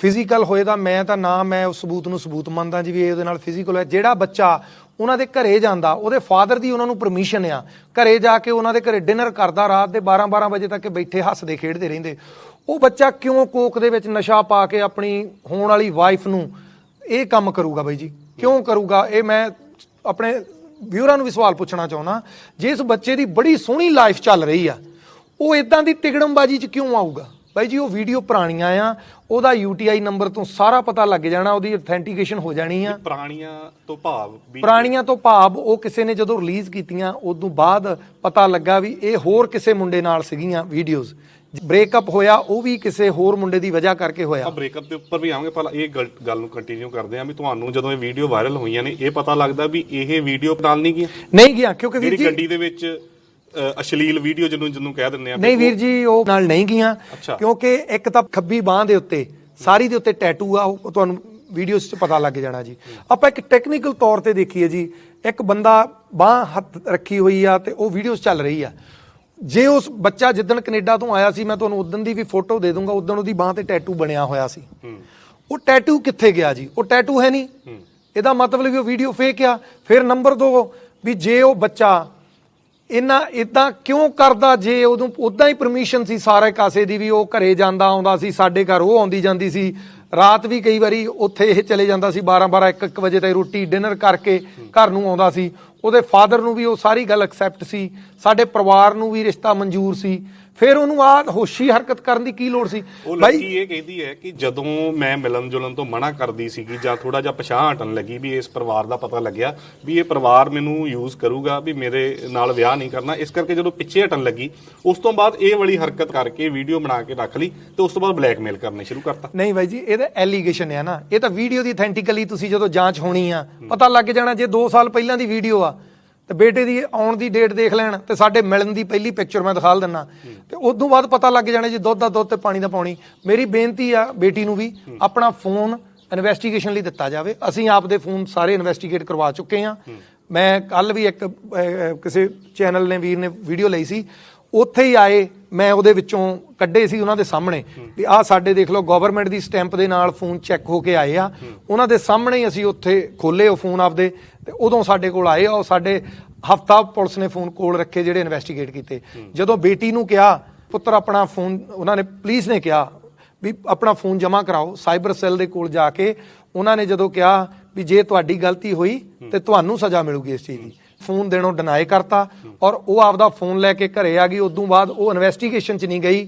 ਫਿਜ਼ੀਕਲ ਹੋਏ ਤਾਂ ਮੈਂ ਤਾਂ ਨਾ ਮੈਂ ਉਸ ਸਬੂਤ ਨੂੰ ਸਬੂਤ ਮੰਨਦਾ ਜੀ ਵੀ ਇਹ ਉਹਦੇ ਨਾਲ ਫਿਜ਼ੀਕਲ ਹੋਇਆ। ਜਿਹੜਾ ਬੱਚਾ ਉਹਨਾਂ ਦੇ ਘਰੇ ਜਾਂਦਾ, ਉਹਦੇ ਫਾਦਰ ਦੀ ਉਹਨਾਂ ਨੂੰ ਪਰਮਿਸ਼ਨ ਆ। ਘਰੇ ਜਾ ਕੇ ਉਹਨਾਂ ਦੇ ਘਰੇ ਡਿਨਰ ਕਰਦਾ, ਰਾਤ ਦੇ 12 12 ਵਜੇ ਤੱਕ ਬੈਠੇ, ਹੱਸਦੇ, ਖੇਡਦੇ ਰਹਿੰਦੇ। ਉਹ ਬੱਚਾ ਕਿਉਂ ਕੋਕ ਦੇ ਵਿੱਚ ਨਸ਼ਾ ਪਾ ਕੇ ਆਪਣੀ ਹੋਣ ਵਾਲੀ ਵਾਈਫ ਨੂੰ ਇਹ ਕੰਮ ਕਰੂਗਾ ਬਾਈ ਜੀ? ਕਿਉਂ ਕਰੂਗਾ? ਇਹ ਮੈਂ ਆਪਣੇ ਵਿਊਰਾਂ ਨੂੰ ਵੀ ਸਵਾਲ ਪੁੱਛਣਾ ਚਾਹੁੰਦਾ, ਜੇ ਇਸ ਬੱਚੇ ਦੀ ਬੜੀ ਸੋਹਣੀ ਲਾਈਫ ਚੱਲ ਰਹੀ ਆ, ਉਹ ਇਦਾਂ ਦੀ ਤਿਗੜਮਬਾਜੀ 'ਚ ਕਿਉਂ ਆਊਗਾ? ਬਾਈ ਜੀ ਉਹ ਵੀਡੀਓ ਪੁਰਾਣੀਆਂ ਆ ਉਹਦਾ UTI ਨੰਬਰ ਤੋਂ ਸਾਰਾ ਪਤਾ ਲੱਗ ਜਾਣਾ ਉਹਦੀ ਅਥੈਂਟੀਕੇਸ਼ਨ ਹੋ ਜਾਣੀ ਆ। ਪੁਰਾਣੀਆਂ ਤੋਂ ਭਾਵ ਵੀ ਪੁਰਾਣੀਆਂ ਤੋਂ ਭਾਵ ਉਹ ਕਿਸੇ ਨੇ ਜਦੋਂ ਰਿਲੀਜ਼ ਕੀਤੀਆਂ ਉਦੋਂ ਬਾਅਦ ਪਤਾ ਲੱਗਾ ਵੀ ਇਹ ਹੋਰ ਕਿਸੇ ਮੁੰਡੇ ਨਾਲ ਸੀਗੀਆਂ ਵੀਡੀਓਜ਼ ਬ੍ਰੇਕਅਪ ਹੋਇਆ ਉਹ ਵੀ ਕਿਸੇ ਹੋਰ ਮੁੰਡੇ ਦੀ ਵਜ੍ਹਾ ਕਰਕੇ ਹੋਇਆ। ਆ ਬ੍ਰੇਕਅਪ ਦੇ ਉੱਪਰ ਵੀ ਆਵਾਂਗੇ ਪਹਿਲਾਂ ਇਹ ਗੱਲ ਗੱਲ ਨੂੰ ਕੰਟੀਨਿਊ ਕਰਦੇ ਆਂ ਵੀ ਤੁਹਾਨੂੰ ਜਦੋਂ ਇਹ ਵੀਡੀਓ ਵਾਇਰਲ ਹੋਈਆਂ ਨੇ ਇਹ ਪਤਾ ਲੱਗਦਾ ਵੀ ਇਹ ਵੀਡੀਓ ਨਾਲ ਨਹੀਂ ਗਿਆ ਨਹੀਂ ਗਿਆ ਕਿਉਂਕਿ ਵੀਰ ਜਿਹੜੀ ਜੀ ਗੱਡੀ ਦੇ ਵਿੱਚ ਅਸ਼ਲੀਲ ਵੀਡੀਓ ਜਿਹਨੂੰ ਜਿਹਨੂੰ ਕਹਿ ਦਿੰਦੇ ਆ ਨਹੀਂ ਵੀਰ ਜੀ ਉਹ ਨਾਲ ਨਹੀਂ ਗਈਆਂ। ਕਿਉਂਕਿ ਇੱਕ ਤਾਂ ਖੱਬੀ ਬਾਹ ਦੇ ਉੱਤੇ ਸਾਰੀ ਦੇ ਉੱਤੇ ਟੈਟੂ ਆ ਉਹ ਤੁਹਾਨੂੰ ਵੀਡੀਓਜ਼ 'ਚ ਪਤਾ ਲੱਗ ਜਾਣਾ ਜੀ। ਆਪਾਂ ਇੱਕ ਟੈਕਨੀਕਲ ਤੌਰ ਤੇ ਦੇਖੀਏ ਜੀ ਇੱਕ ਬੰਦਾ ਬਾਹ ਹੱਥ ਰੱਖੀ ਹੋਈ ਆ ਤੇ ਉਹ ਵੀਡੀਓਜ਼ ਚੱਲ ਰਹੀ ਆ। ਜੇ ਉਸ ਬੱਚਾ ਜਿੱਦਣ ਕੈਨੇਡਾ ਤੋਂ ਆਇਆ ਸੀ ਮੈਂ ਤੁਹਾਨੂੰ ਉਦੋਂ ਦੀ ਵੀ ਫੋਟੋ ਦੇ ਦੂੰਗਾ ਉਦੋਂ ਉਹਦੀ ਬਾਹ ਤੇ ਟੈਟੂ ਬਣਿਆ ਹੋਇਆ ਸੀ। ਉਹ ਟੈਟੂ ਕਿੱਥੇ ਗਿਆ ਜੀ? ਉਹ ਟੈਟੂ ਹੈ ਨਹੀਂ। ਇਹਦਾ ਮਤਲਬ ਵੀ ਉਹ ਵੀਡੀਓ ਫੇਕ ਆ। ਫਿਰ ਨੰਬਰ 2 ਵੀ ਜੇ ਉਹ ਬੱਚਾ ਇਹਨਾਂ ਇਦਾਂ ਕਿਉਂ ਕਰਦਾ? ਜੇ ਉਦੋਂ ਉਦਾਂ ਹੀ ਪਰਮਿਸ਼ਨ ਸੀ ਸਾਰੇ ਕਾਸੇ ਦੀ ਵੀ, ਉਹ ਘਰੇ ਜਾਂਦਾ, ਆਉਂਦਾ ਸੀ, ਸਾਡੇ ਘਰ ਉਹ ਆਉਂਦੀ ਜਾਂਦੀ ਸੀ। ਰਾਤ ਵੀ ਕਈ ਵਾਰੀ ਉੱਥੇ ਇਹ ਚਲੇ ਜਾਂਦਾ ਸੀ 12 12 1 1 ਵਜੇ ਤਾਈਂ ਰੋਟੀ ਡਿਨਰ ਕਰਕੇ ਘਰ ਨੂੰ ਆਉਂਦਾ ਸੀ। ਉਹਦੇ ਫਾਦਰ ਨੂੰ ਵੀ ਉਹ ਸਾਰੀ ਗੱਲ ਐਕਸੈਪਟ ਸੀ ਸਾਡੇ ਪਰਿਵਾਰ ਨੂੰ ਵੀ ਰਿਸ਼ਤਾ ਮਨਜ਼ੂਰ ਸੀ। ਫਿਰ ਉਹਨੂੰ ਆ ਹੋਸ਼ੀ ਹਰਕਤ ਕਰਨ ਦੀ ਕੀ ਲੋੜ ਸੀ? ਉਹ ਲੜਕੀ ਇਹ ਕਹਿੰਦੀ ਹੈ ਕਿ ਜਦੋਂ ਮੈਂ ਮਿਲਣ ਜੁਲਣ ਤੋਂ ਮਨਾ ਕਰਦੀ ਸੀਗੀ ਜਾਂ ਥੋੜਾ ਜਿਹਾ ਪਛਾਣ ਹਟਣ ਲੱਗੀ ਵੀ ਇਸ ਪਰਿਵਾਰ ਦਾ ਪਤਾ ਲੱਗਿਆ ਵੀ ਇਹ ਪਰਿਵਾਰ ਮੈਨੂੰ ਯੂਜ਼ ਕਰੂਗਾ ਵੀ ਮੇਰੇ ਨਾਲ ਵਿਆਹ ਨਹੀਂ ਕਰਨਾ ਇਸ ਕਰਕੇ ਜਦੋਂ ਪਿੱਛੇ ਹਟਣ ਲੱਗੀ ਉਸ ਤੋਂ ਬਾਅਦ ਇਹ ਵਾਲੀ ਹਰਕਤ ਕਰਕੇ ਵੀਡੀਓ ਬਣਾ ਕੇ ਰੱਖ ਲਈ ਤੇ ਉਸ ਤੋਂ ਬਾਅਦ ਬਲੈਕਮੇਲ ਕਰਨੇ ਸ਼ੁਰੂ ਕਰਤਾ। ਨਹੀਂ ਬਾਈ ਜੀ ਇਹਦਾ ਐਲੀਗੇਸ਼ਨ ਹੈ ਨਾ। ਇਹ ਤਾਂ ਵੀਡੀਓ ਦੀ ਅਥੈਂਟਿਕਲੀ ਤੁਸੀਂ ਜਦੋਂ ਜਾਂਚ ਹੋਣੀ ਆ ਪਤਾ ਲੱਗ ਜਾਣਾ ਜੇ 2 ਸਾਲ ਪਹਿਲਾਂ ਦੀ ਵੀਡੀਓ ਆ। ਤੇ ਬੇਟੇ ਦੀ ਆਉਣ ਦੀ ਡੇਟ ਦੇਖ ਲੈਣ ਤੇ ਸਾਡੇ ਮਿਲਣ ਦੀ ਪਹਿਲੀ ਪਿਕਚਰ ਮੈਂ ਦਿਖਾ ਦਿੰਨਾ। ਤੇ ਉਸ ਤੋਂ ਬਾਅਦ ਪਤਾ ਲੱਗ ਜਾਣਾ ਜੀ ਦੁੱਧ ਦਾ ਦੁੱਧ ਤੇ ਪਾਣੀ ਦਾ ਪਾਣੀ ਮੇਰੀ ਬੇਨਤੀ ਆ ਬੇਟੀ ਨੂੰ ਵੀ ਆਪਣਾ ਫੋਨ ਇਨਵੈਸਟੀਗੇਸ਼ਨ ਲਈ ਦਿੱਤਾ ਜਾਵੇ। ਅਸੀਂ ਆਪਦੇ ਫੋਨ ਸਾਰੇ ਇਨਵੈਸਟੀਗੇਟ ਕਰਵਾ ਚੁੱਕੇ ਆ ਮੈਂ ਕੱਲ ਵੀ ਇੱਕ ਕਿਸੇ ਚੈਨਲ ਨੇ ਵੀਰ ਨੇ ਵੀਡੀਓ ਲਈ ਸੀ। ਉੱਥੇ ਹੀ ਆਏ, ਮੈਂ ਉਹਦੇ ਵਿੱਚੋਂ ਕੱਢੇ ਸੀ ਉਹਨਾਂ ਦੇ ਸਾਹਮਣੇ। ਵੀ ਆਹ ਸਾਡੇ ਦੇਖ ਲਓ ਗਵਰਨਮੈਂਟ ਦੀ ਸਟੈਂਪ ਦੇ ਨਾਲ ਫੋਨ ਚੈੱਕ ਹੋ ਕੇ ਆਏ ਆ। ਉਹਨਾਂ ਦੇ ਸਾਹਮਣੇ ਹੀ ਅਸੀਂ ਉੱਥੇ ਖੋਲੇ ਉਹ ਫੋਨ ਆਪਦੇ। ਤੇ ਉਦੋਂ ਸਾਡੇ ਕੋਲ ਆਏ ਉਹ ਸਾਡੇ ਹਫਤਾ ਪੁਲਿਸ ਨੇ ਫੋਨ ਕੋਲ ਰੱਖੇ ਜਿਹੜੇ ਇਨਵੈਸਟੀਗੇਟ ਕੀਤੇ। ਜਦੋਂ ਬੇਟੀ ਨੂੰ ਕਿਹਾ ਪੁੱਤਰ ਆਪਣਾ ਫੋਨ ਉਹਨਾਂ ਨੇ ਪੁਲਿਸ ਨੇ ਕਿਹਾ ਵੀ ਆਪਣਾ ਫੋਨ ਜਮ੍ਹਾਂ ਕਰਾਓ ਸਾਈਬਰ ਸੈੱਲ ਦੇ ਕੋਲ ਜਾ ਕੇ ਉਹਨਾਂ ਨੇ ਜਦੋਂ ਕਿਹਾ ਵੀ ਜੇ ਤੁਹਾਡੀ ਗਲਤੀ ਹੋਈ ਤੇ ਤੁਹਾਨੂੰ ਸਜ਼ਾ ਮਿਲੂਗੀ ਇਸ ਚੀਜ਼ ਦੀ। ਫੋਨ ਦੇਣੋਂ ਡਿਨਾਈ ਕਰਤਾ ਔਰ ਉਹ ਆਪਦਾ ਫੋਨ ਲੈ ਕੇ ਘਰੇ ਆ ਗਈ। ਉਦੋਂ ਬਾਅਦ ਉਹ ਇਨਵੈਸਟੀਗੇਸ਼ਨ 'ਚ ਨਹੀਂ ਗਈ।